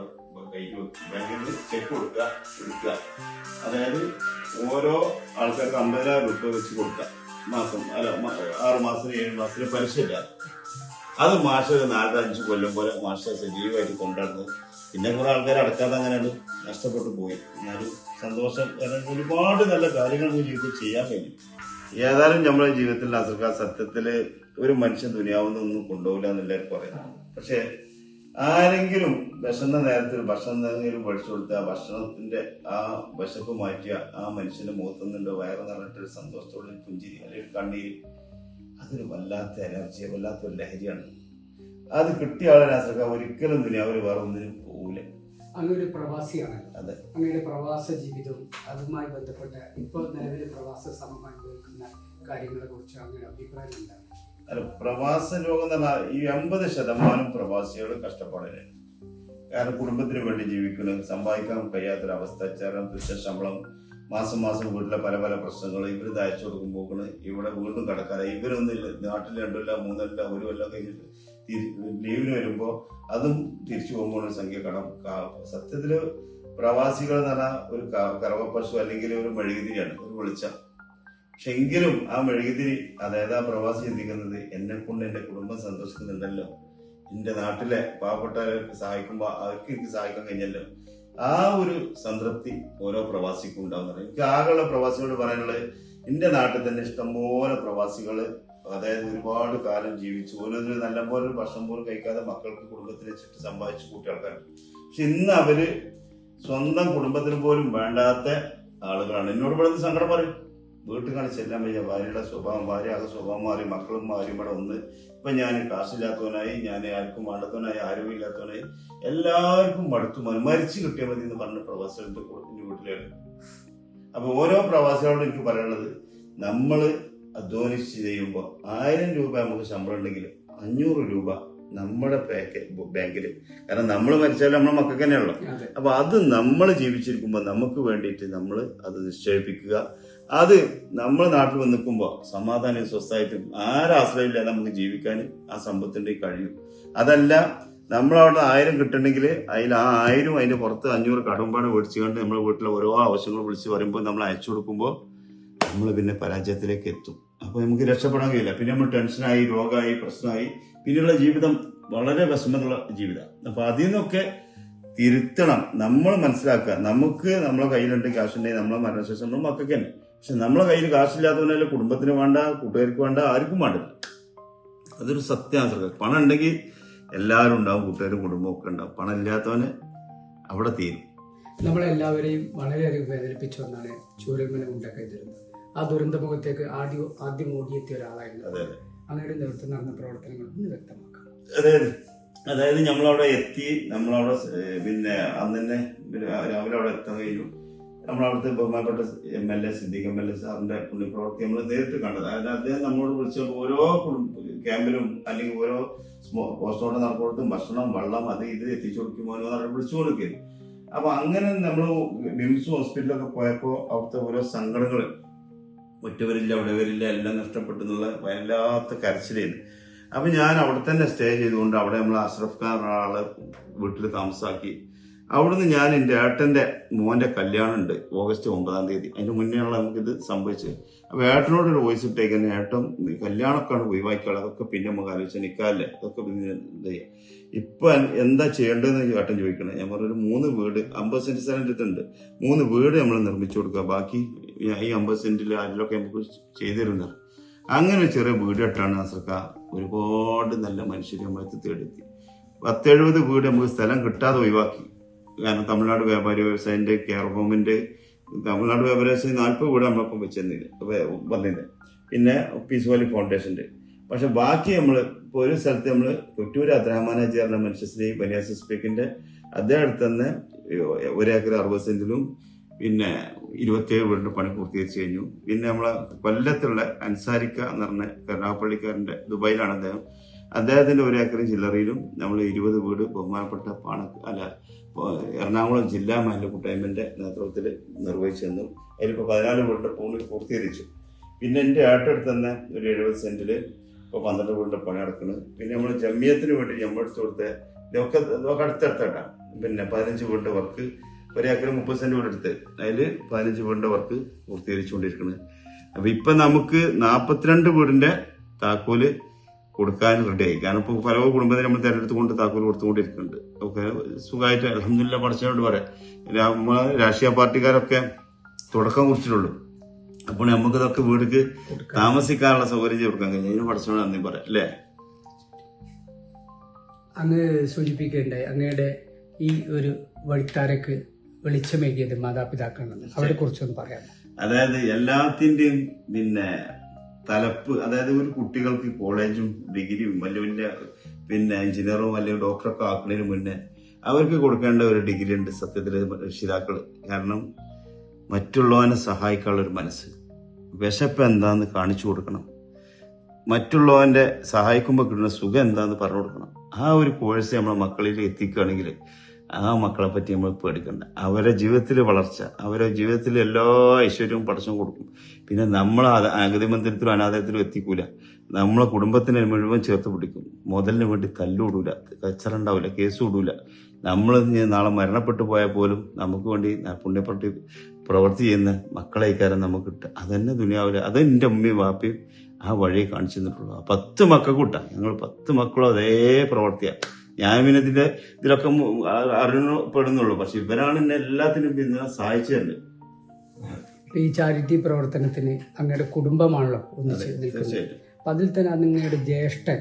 അതായത് ഓരോ ആൾക്കാർക്ക് അമ്പതിനായിരം രൂപ വെച്ച് കൊടുക്കുക. മാസം അല്ല ആറ് മാസത്തിന് ഏഴ് മാസത്തിന് പലിശ ഇല്ല അത് മാഷ നാല് അഞ്ച് കൊല്ലം പോലെ മാഷ സജീവമായിട്ട് കൊണ്ടുവന്ന് പിന്നെ കുറെ ആൾക്കാർ അടക്കാതെ അങ്ങനെയാണ് നഷ്ടപ്പെട്ടു പോയി. എന്നാലും സന്തോഷം കാരണം ഒരുപാട് നല്ല കാര്യങ്ങൾ ജീവിതത്തിൽ ചെയ്യാൻ കഴിയും. ഏതായാലും നമ്മുടെ ജീവിതത്തിൽ അസർക്കാർ സത്യത്തിൽ ഒരു മനുഷ്യൻ ദുനിയാവുന്നൊന്നും കൊണ്ടുപോകില്ല എന്നെല്ലാവർക്കും പറയാം പക്ഷെ ആരെങ്കിലും വിശന്ന നേരത്തിൽ ഭക്ഷണം എന്തെങ്കിലും പഠിച്ചു കൊടുത്ത് ആ ഭക്ഷണത്തിന്റെ ആ വിശപ്പ് മാറ്റിയ ആ മനുഷ്യന്റെ മുഖത്തു നിന്നുണ്ട് വയറ് നിറഞ്ഞിട്ട് ഒരു സന്തോഷത്തോടെ ഒരു പുഞ്ചിരി അല്ലെങ്കിൽ ഒരു കണ്ണീര്? അതൊരു വല്ലാത്ത എനർജി വല്ലാത്ത ഒരു ലഹരിയാണ്. അത് കിട്ടിയ ആളെ അസർക്കാർ ഒരിക്കലും ദുനിയാവിൽ വേറെ ഒന്നിനും പോകില്ല അങ്ങനെ പ്രവാസിയാണ്. അതെ. അങ്ങയുടെ പ്രവാസ ജീവിതവും അതുമായി ബന്ധപ്പെട്ട ഇപ്പോൾ നിലവിലെ പ്രവാസ സമൂഹം അനുഭവിക്കുന്ന കാര്യങ്ങളെ കുറിച്ച് അങ്ങനെ അഭിപ്രായം എന്താണ് അല്ല പ്രവാസ ലോകം എന്ന് പറഞ്ഞാൽ ഈ എൺപത് ശതമാനം പ്രവാസികൾ കഷ്ടപ്പാടില്ല കാരണം കുടുംബത്തിന് വേണ്ടി ജീവിക്കണം സമ്പാദിക്കാൻ കഴിയാത്തൊരവസ്ഥ ചേരാൻ തുച്ഛ ശമ്പളം മാസം മാസം വീട്ടിലെ പല പല പ്രശ്നങ്ങൾ ഇവർ തയ്ച്ചു കൊടുക്കും കൊടുക്കുമ്പോൾ ഇവിടെ വീണ്ടും കടക്കാരായി ഇവരൊന്നും നാട്ടിൽ രണ്ടുമില്ല മൂന്നല്ല ഒരു കൊല്ലം കഴിഞ്ഞിട്ട് ലീവിന് വരുമ്പോൾ അതും തിരിച്ചു പോകുമ്പോൾ സംഖ്യ കടം. സത്യത്തിൽ പ്രവാസികൾ എന്ന് പറഞ്ഞാൽ ഒരു കറവപ്പശു അല്ലെങ്കിൽ ഒരു മെഴുകുതിരിയാണ് ഒരു വെളിച്ചം. പക്ഷെ എങ്കിലും ആ മെഴുകുതിരി അതായത് ആ പ്രവാസി ചിന്തിക്കുന്നത് എന്നെ കൊണ്ട് എന്റെ കുടുംബം സന്തോഷിക്കുന്നുണ്ടല്ലോ. എന്റെ നാട്ടിലെ പാവപ്പെട്ടവരെ സഹായിക്കുമ്പോൾ അവർക്ക് എനിക്ക് സഹായിക്കാൻ കഴിഞ്ഞല്ലോ. ആ ഒരു സംതൃപ്തി ഓരോ പ്രവാസിക്കും ഉണ്ടാവുന്നുണ്ട് എനിക്ക് ആകെയുള്ള പ്രവാസികളോട് പറയാനുള്ളത് എന്റെ നാട്ടിൽ തന്നെ ഇഷ്ടംപോലെ പ്രവാസികൾ അതായത് ഒരുപാട് കാലം ജീവിച്ചു. ഓരോരു നല്ലപോലെ ഒരു ഭക്ഷണം പോലും കഴിക്കാതെ മക്കൾക്ക് കുടുംബത്തിന് വെച്ചിട്ട് സമ്പാദിച്ചു കൂട്ടിയ ആൾക്കാരുണ്ട് പക്ഷെ ഇന്ന് അവർ സ്വന്തം കുടുംബത്തിന് പോലും വേണ്ടാത്ത ആളുകളാണ്. എന്നോട് പറയുന്നത് സങ്കടം പറയും. വീട്ടിൽ കാണി ചെല്ലാൻ വയ്യ. ഭാര്യയുടെ സ്വഭാവം ഭാര്യ ആകെ സ്വഭാവം മാറി മക്കളും മാറി. ഇവിടെ ഒന്ന് ഇപ്പം ഞാൻ കാശില്ലാത്തവനായി ഞാൻ ആർക്കും വേണ്ടത്തവനായി ആരോഗ്യമില്ലാത്തവനായി എല്ലാവർക്കും മടുത്തു മതി മരിച്ചു കിട്ടിയാൽ മതി എന്ന് പറഞ്ഞ പ്രവാസികളുടെ വീട്ടിലാണ്. അപ്പോൾ ഓരോ പ്രവാസികളോടും എനിക്ക് പറയാനുള്ളത് നമ്മൾ അധ്വാനിച്ച് ചെയ്യുമ്പോൾ ആയിരം രൂപ നമുക്ക് ശമ്പളം ഉണ്ടെങ്കിൽ അഞ്ഞൂറ് രൂപ നമ്മുടെ പാക്ക് ബാങ്കിൽ കാരണം നമ്മൾ മരിച്ചാലും നമ്മുടെ മക്കൾക്ക് തന്നെയുള്ളൂ അപ്പോൾ അത് നമ്മൾ ജീവിച്ചിരിക്കുമ്പോൾ നമുക്ക് വേണ്ടിയിട്ട് നമ്മൾ അത് നിശ്ചയിപ്പിക്കുക അത് നമ്മൾ നാട്ടിൽ വന്ന് നിൽക്കുമ്പോൾ സമാധാനം സ്വസ്ഥായിട്ടും ആരാശ്രയമില്ലാതെ നമുക്ക് ജീവിക്കാൻ ആ സമ്പത്തിന്റെ കഴിയും അതല്ല നമ്മളവിടെ ആയിരം കിട്ടണമെങ്കിൽ അതിൽ ആ ആയിരം അതിന്റെ പുറത്ത് അഞ്ഞൂറ് കടമ്പാട് മേടിച്ചുകൊണ്ട് നമ്മുടെ വീട്ടിലെ ഓരോ ആവശ്യങ്ങൾ വിളിച്ച് പറയുമ്പോൾ നമ്മൾ അയച്ചു കൊടുക്കുമ്പോൾ നമ്മൾ പിന്നെ പരാജയത്തിലേക്ക് എത്തും. അപ്പോൾ നമുക്ക് രക്ഷപ്പെടാൻ കഴിയില്ല. പിന്നെ നമ്മൾ ടെൻഷനായി രോഗമായി പ്രശ്നമായി. പിന്നെയുള്ള ജീവിതം വളരെ വിഷമമുള്ള ജീവിതമാണ്. അപ്പോൾ അതിൽ നിന്നൊക്കെ തിരുത്തണം. നമ്മൾ മനസ്സിലാക്കുക. നമുക്ക് നമ്മളെ കയ്യിലുണ്ട് ക്യാഷ് ഉണ്ടെങ്കിൽ നമ്മളെ മരണശേഷം നമ്മൾ മക്കൾക്ക് തന്നെ പക്ഷെ നമ്മളെ കയ്യിൽ കാശില്ലാത്തവനല്ല കുടുംബത്തിന് വേണ്ട കൂട്ടുകാർക്ക് വേണ്ട ആർക്കും വേണ്ടില്ല. അതൊരു സത്യമാണ് പണം ഉണ്ടെങ്കിൽ എല്ലാവരും ഉണ്ടാവും കൂട്ടുകാരും കുടുംബവും ഒക്കെ ഉണ്ടാവും. പണം ഇല്ലാത്തവന് അവിടെ തീരും. നമ്മളെല്ലാവരെയും വളരെയധികം വേദനിപ്പിച്ച ഒന്നാണ് ചൂരൽമല ഉണ്ടാക്കി ദുരന്തം ആ ദുരന്ത മുഖത്തേക്ക് ആദ്യം ആദ്യം ഓടിയെത്തിയ ഒരാളായിരുന്നു. അതെ അതെ. അങ്ങയുടെ നേതൃത്വം നടന്ന പ്രവർത്തനങ്ങൾ ഒന്ന് വ്യക്തമാക്കാം. അതായത് അതായത് നമ്മളവിടെ എത്തി നമ്മളവിടെ പിന്നെ അന്ന് തന്നെ രാവിലെ അവിടെ എത്താൻ കഴിഞ്ഞു. നമ്മളവിടുത്തെ ബഹുമാനപ്പെട്ട M L A Siddique M L A സാറിന്റെ പുണ്യപ്രവർത്തി നമ്മൾ നേരിട്ട് കണ്ടത്. അതായത് അദ്ദേഹം നമ്മളോട് വിളിച്ച ഓരോ ക്യാമ്പിലും അല്ലെങ്കിൽ ഓരോ പോസ്റ്റ്മോർട്ടം നടക്കുന്നിടത്തും ഭക്ഷണം വെള്ളം അത് ഇത് എത്തിച്ചു കൊടുക്കുമോ എന്ന് വിളിച്ചു കൊടുക്കുകയും. അപ്പൊ അങ്ങനെ നമ്മൾ മിംസ് ഹോസ്പിറ്റലൊക്കെ പോയപ്പോൾ അവിടുത്തെ ഓരോ സങ്കടങ്ങൾ ഒറ്റവരില്ല ഉടവരില്ല എല്ലാം നഷ്ടപ്പെട്ടു എന്നുള്ള വല്ലാത്ത കരച്ചിലായിരുന്നു അപ്പൊ ഞാൻ അവിടെ തന്നെ സ്റ്റേ ചെയ്തുകൊണ്ട് അവിടെ നമ്മൾ അഷ്റഫ് ഖാൻ ഒരാളെ വീട്ടിൽ താമസാക്കി. അവിടുന്ന് ഞാൻ എന്റെ ഏട്ടന്റെ മോന്റെ കല്യാണം ഉണ്ട് ഓഗസ്റ്റ് ഒമ്പതാം തീയതി. അതിന് മുന്നെയാണ് നമുക്കിത് സംഭവിച്ചത്. അപ്പോൾ ഏട്ടനോട് ഒരു വോയിസ് ഇട്ടേക്കാൻ ഏട്ടൻ കല്യാണമൊക്കെയാണ് ഒഴിവാക്കിയുള്ളത് അതൊക്കെ പിന്നെ നമുക്ക് ആലോചിച്ച് നിൽക്കാല്ലേ അതൊക്കെ പിന്നെ എന്ത് ചെയ്യാം. ഇപ്പൊ എന്താ ചെയ്യേണ്ടതെന്ന് ഏട്ടൻ ചോദിക്കണേ ഞാൻ പറഞ്ഞൊരു മൂന്ന് വീട് അമ്പത് സെന്റ് സ്ഥലം എടുത്തിട്ടുണ്ട്. മൂന്ന് വീട് നമ്മൾ നിർമ്മിച്ചു കൊടുക്കുക. ബാക്കി ഈ അമ്പത് സെന്റിൽ അതിലൊക്കെ നമുക്ക് ചെയ്തു തരുന്നത് അങ്ങനെ ചെറിയ വീട് ഇട്ടാണ് അസർക്ക. ഒരുപാട് നല്ല മനുഷ്യരെ നമ്മളെ തേടെത്തി പത്തെഴുപത് വീട് നമുക്ക് സ്ഥലം കിട്ടാതെ ഒഴിവാക്കി. കാരണം തമിഴ്നാട് വ്യാപാരി വ്യവസായന്റെ കെയർ ഹോമിന്റെ തമിഴ്നാട് വ്യാപാരി വ്യവസായം നാൽപ്പത് വീട് നമ്മളൊപ്പം വെച്ചിരുന്നില്ല വന്നില്ല പിന്നെ പീസ് വാലി ഫൗണ്ടേഷന്റെ പക്ഷെ ബാക്കി നമ്മൾ ഇപ്പോൾ ഒരു സ്ഥലത്ത് നമ്മൾ കൊറ്റൂർ അബ്രഹ്മാനാജി പറഞ്ഞ മനുഷ്യശ്രീ ബനിയാസ് സ്പീക്കിന്റെ അദ്ദേഹം അടുത്ത് തന്നെ ഒരേക്കർ അറുപത് സെന്റിലും പിന്നെ ഇരുപത്തിയേഴ് വീടിന്റെ പണി പൂർത്തീകരിച്ചു കഴിഞ്ഞു. പിന്നെ നമ്മളെ കൊല്ലത്തുള്ള അൻസാരിക്ക എന്ന് പറഞ്ഞ കരുണാപ്പള്ളിക്കാരന്റെ ദുബായിലാണ് അദ്ദേഹം അദ്ദേഹത്തിന്റെ ഒരു ഏക്കറും ചില്ലറയിലും നമ്മൾ ഇരുപത് വീട് ബഹുമാനപ്പെട്ട പാണ അല്ല എറണാകുളം ജില്ലാ മാലിന്യ കൂട്ടായ്മന്റെ നേതൃത്വത്തിൽ നിർവഹിച്ചു തന്നു അതിലിപ്പോൾ പതിനാല് വീടിന്റെ പൂർണ പൂർത്തീകരിച്ചു. പിന്നെ എന്റെ ആട്ടടുത്ത് തന്നെ ഒരു എഴുപത് സെന്റിൽ ഇപ്പോൾ പന്ത്രണ്ട് വീടിന്റെ പണി നടക്കുന്നു. പിന്നെ നമ്മൾ ജമ്മിയത്തിന് വേണ്ടി നമ്മളെടുത്ത് കൊടുത്ത ഇതൊക്കെ ഇതൊക്കെ അടുത്തടുത്താട്ടാ. പിന്നെ പതിനഞ്ച് വീടിന്റെ വർക്ക് ഒരു ഒരേക്കർ മുപ്പത് സെന്റ് വീട് എടുത്ത് അതിൽ പതിനഞ്ച് വീടിന്റെ വർക്ക് പൂർത്തീകരിച്ചുകൊണ്ടിരിക്കുന്നത് അപ്പൊ ഇപ്പൊ നമുക്ക് നാപ്പത്തിരണ്ട് വീടിന്റെ താക്കോൽ കൊടുക്കാൻ റെഡിയായി കാരണം ഇപ്പോൾ പല കുടുംബത്തിൽ നമ്മൾ തിരഞ്ഞെടുത്തുകൊണ്ട് താക്കോൽ കൊടുത്തുകൊണ്ടിരിക്കുന്നുണ്ട്. ഒക്കെ സുഖമായിട്ട് അലഹമില്ല പഠിച്ചതിനോട് പറയാം. നമ്മൾ രാഷ്ട്രീയ പാർട്ടിക്കാരൊക്കെ തുടക്കം കുറിച്ചിട്ടുള്ളൂ. അപ്പോൾ നമുക്ക് ഇതൊക്കെ വീടിക്ക് താമസിക്കാനുള്ള സൗകര്യം കൊടുക്കാൻ കഴിഞ്ഞു അതിന് പഠിച്ചോണ്ട് നന്ദി പറയാം. അല്ലേ? അങ്ങ് സൂചിപ്പിക്കേണ്ടേ അങ്ങയുടെ ഈ ഒരു വഴിത്താരക്ക് വെളിച്ചമേകിയത് മാതാപിതാക്കളാണ്. അവരെ കുറിച്ചൊന്ന് പറയാം അതായത് എല്ലാത്തിന്റെയും പിന്നെ തലപ്പ് അതായത് ഒരു കുട്ടികൾക്ക് കോളേജും ഡിഗ്രിയും വലിയ വലിയ പിന്നെ എഞ്ചിനീയറും വലിയ ഡോക്ടറൊക്കെ ആക്കുന്നതിന് മുന്നേ അവർക്ക് കൊടുക്കേണ്ട ഒരു ഡിഗ്രി ഉണ്ട് സത്യത്തിൽ രക്ഷിതാക്കൾ. കാരണം മറ്റുള്ളവനെ സഹായിക്കാനുള്ള ഒരു മനസ്സ്. വിശപ്പ് എന്താന്ന് കാണിച്ചു കൊടുക്കണം. മറ്റുള്ളവന്റെ സഹായിക്കുമ്പോൾ കിട്ടുന്ന സുഖം എന്താന്ന് പറഞ്ഞു കൊടുക്കണം. ആ ഒരു കോഴ്സ് നമ്മളെ മക്കളിൽ എത്തിക്കുകയാണെങ്കിൽ ആ മക്കളെ പറ്റി നമ്മൾ പേടിക്കണ്ട. അവരെ ജീവിതത്തിൽ വളർച്ച അവരെ ജീവിതത്തിൽ എല്ലാ ഐശ്വര്യവും പടച്ചും കൊടുക്കും. പിന്നെ നമ്മൾ അഗതി മന്ദിരത്തിലും അനാഥത്തിലും എത്തിക്കൂല. നമ്മളെ കുടുംബത്തിനെ മുഴുവൻ ചേർത്ത് പിടിക്കും. മുതലിന് വേണ്ടി തല്ലുവിടൂല കച്ചറുണ്ടാവില്ല കേസ് വിടൂല നമ്മൾ നാളെ മരണപ്പെട്ടു പോയാൽ പോലും നമുക്ക് വേണ്ടി പുണ്യപ്പെട്ടി പ്രവൃത്തി ചെയ്യുന്ന മക്കളെ ഇക്കാരം നമുക്ക് കിട്ടുക. അതന്നെ ദുനിയാവില്ല അത് എന്റെ ഉമ്മയും വാപ്പയും ആ വഴി കാണിച്ചു തന്നിട്ടുള്ളൂ. പത്ത് കൂട്ടാ. ഞങ്ങൾ പത്ത് മക്കളും അതേ പ്രവർത്തിയാണ് ഞാൻ പിന്നെ ഇതിന്റെ ഇതിലൊക്കെ അറിയപ്പെടുന്നുള്ളൂ പക്ഷെ ഇവരാണ് എന്നെ എല്ലാത്തിനും പിന്നെ സഹായിച്ചിട്ടുണ്ട് ഈ ചാരിറ്റി പ്രവർത്തനത്തിന് അങ്ങയുടെ കുടുംബമാണല്ലോ ഒന്നിച്ച് നിൽക്കുന്നത് അപ്പൊ അതിൽ തന്നെ നിങ്ങളുടെ ജ്യേഷ്ഠൻ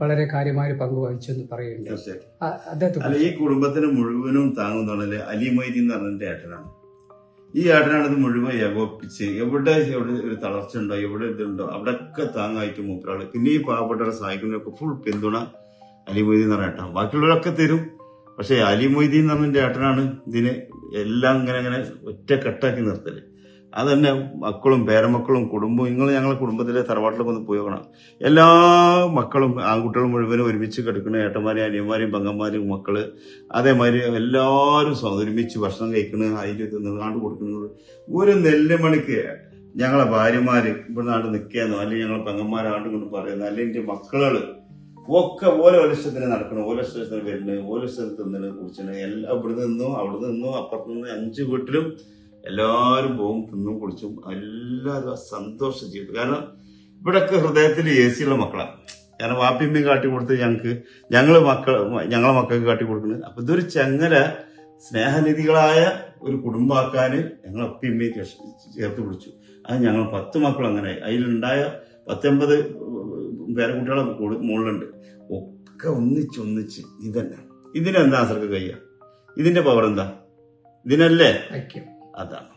വളരെ കാര്യമായ പങ്ക് വഹിച്ചു എന്ന് പറയുന്നുണ്ട്. ഈ കുടുംബത്തിന് മുഴുവനും താങ്ങുന്നതാണല്ലേ അലി മൊയ്തി എന്ന് പറഞ്ഞ ഏട്ടനാണ്. ഈ ഏട്ടനാണ് ഇത് മുഴുവൻ ഏകോപിപ്പിച്ച് എവിടെ എവിടെ ഒരു തളർച്ച ഉണ്ടോ എവിടെ ഇതുണ്ടോ അവിടെയൊക്കെ താങ്ങായിട്ട് മൂപ്പരാൾ. പിന്നെ ഈ പാവപ്പെട്ടവരെ സഹായിക്കുന്നൊക്കെ ഫുൾ പിന്തുണ അലി മൊയ്തി എന്ന് പറഞ്ഞ ഏട്ടൻ ബാക്കിയുള്ളവരൊക്കെ തരും. പക്ഷെ അലി മൊയ്തി എന്ന് പറഞ്ഞ ഏട്ടനാണ് ഇതിന് എല്ലാം ഇങ്ങനെ ഇങ്ങനെ ഒറ്റ കെട്ടാക്കി നിർത്തൽ തന്നെ മക്കളും പേരമക്കളും കുടുംബവും നിങ്ങൾ ഞങ്ങളെ കുടുംബത്തിലെ തറവാട്ടിലൊക്കെ ഒന്ന് പോയി എല്ലാ മക്കളും ആൺകുട്ടികളും മുഴുവനും ഒരുമിച്ച് കിടക്കുന്ന ഏട്ടന്മാരെയും അനിയന്മാരെയും പങ്കന്മാരെയും മക്കൾ അതേമാതിരി എല്ലാവരും ഒരുമിച്ച് ഭക്ഷണം കഴിക്കുന്നത് അതിൽ നിന്നാണ്ട് കൊടുക്കുന്നത്. ഒരു നെല്ലുമണിക്ക് ഞങ്ങളെ ഭാര്യമാര് ഇവിടെ നാട് നിൽക്കുകയെന്നോ അല്ലെങ്കിൽ ഞങ്ങളെ പെങ്ങന്മാരാണ്ട് കൊണ്ട് പറയുന്നത് അല്ലെങ്കിൽ എന്റെ മക്കൾ ഒക്കെ ഓരോ ലക്ഷത്തിന് നടക്കണം ഓരോ ലക്ഷത്തിന് വരുന്നത് ഓരോ ലക്ഷത്തിന് തിന്നണ് കുടിച്ചണ് എല്ലാം ഇവിടെ നിന്നും അവിടെ നിന്നും അപ്പുറത്ത് നിന്ന് അഞ്ച് വീട്ടിലും എല്ലാവരും പോകും തിന്നും കുളിച്ചും. എല്ലാവരും സന്തോഷ ജീവിതം. കാരണം ഇവിടൊക്കെ ഹൃദയത്തിൽ എ സി ഉള്ള മക്കളാണ് കാരണം വാപ്പിയമ്മയും കാട്ടി കൊടുത്ത് ഞങ്ങൾക്ക് ഞങ്ങൾ മക്കൾ ഞങ്ങളെ മക്കൾക്ക് കാട്ടി കൊടുക്കുന്നത് അപ്പൊ ഇതൊരു ചങ്ങല സ്നേഹനിധികളായ ഒരു കുടുംബാക്കാന് ഞങ്ങൾ അപ്പിയമ്മയും ചേർത്ത് പിടിച്ചു. അത് ഞങ്ങൾ പത്ത് മക്കൾ അങ്ങനെ അതിലുണ്ടായ പത്തൊമ്പത് പേരക്കുട്ടികളെ കുട്ടികളെ മുകളിലുണ്ട് ഒക്കെ ഒന്നിച്ചൊന്നിച്ച് ഒന്നിച്ച് ഇതന്നെ. ഇതിനെന്താ അസർക്ക് കഴിയുക ഇതിന്റെ പവർ എന്താ? ഇതിനല്ലേ? ഐക്യം. അതാണ്.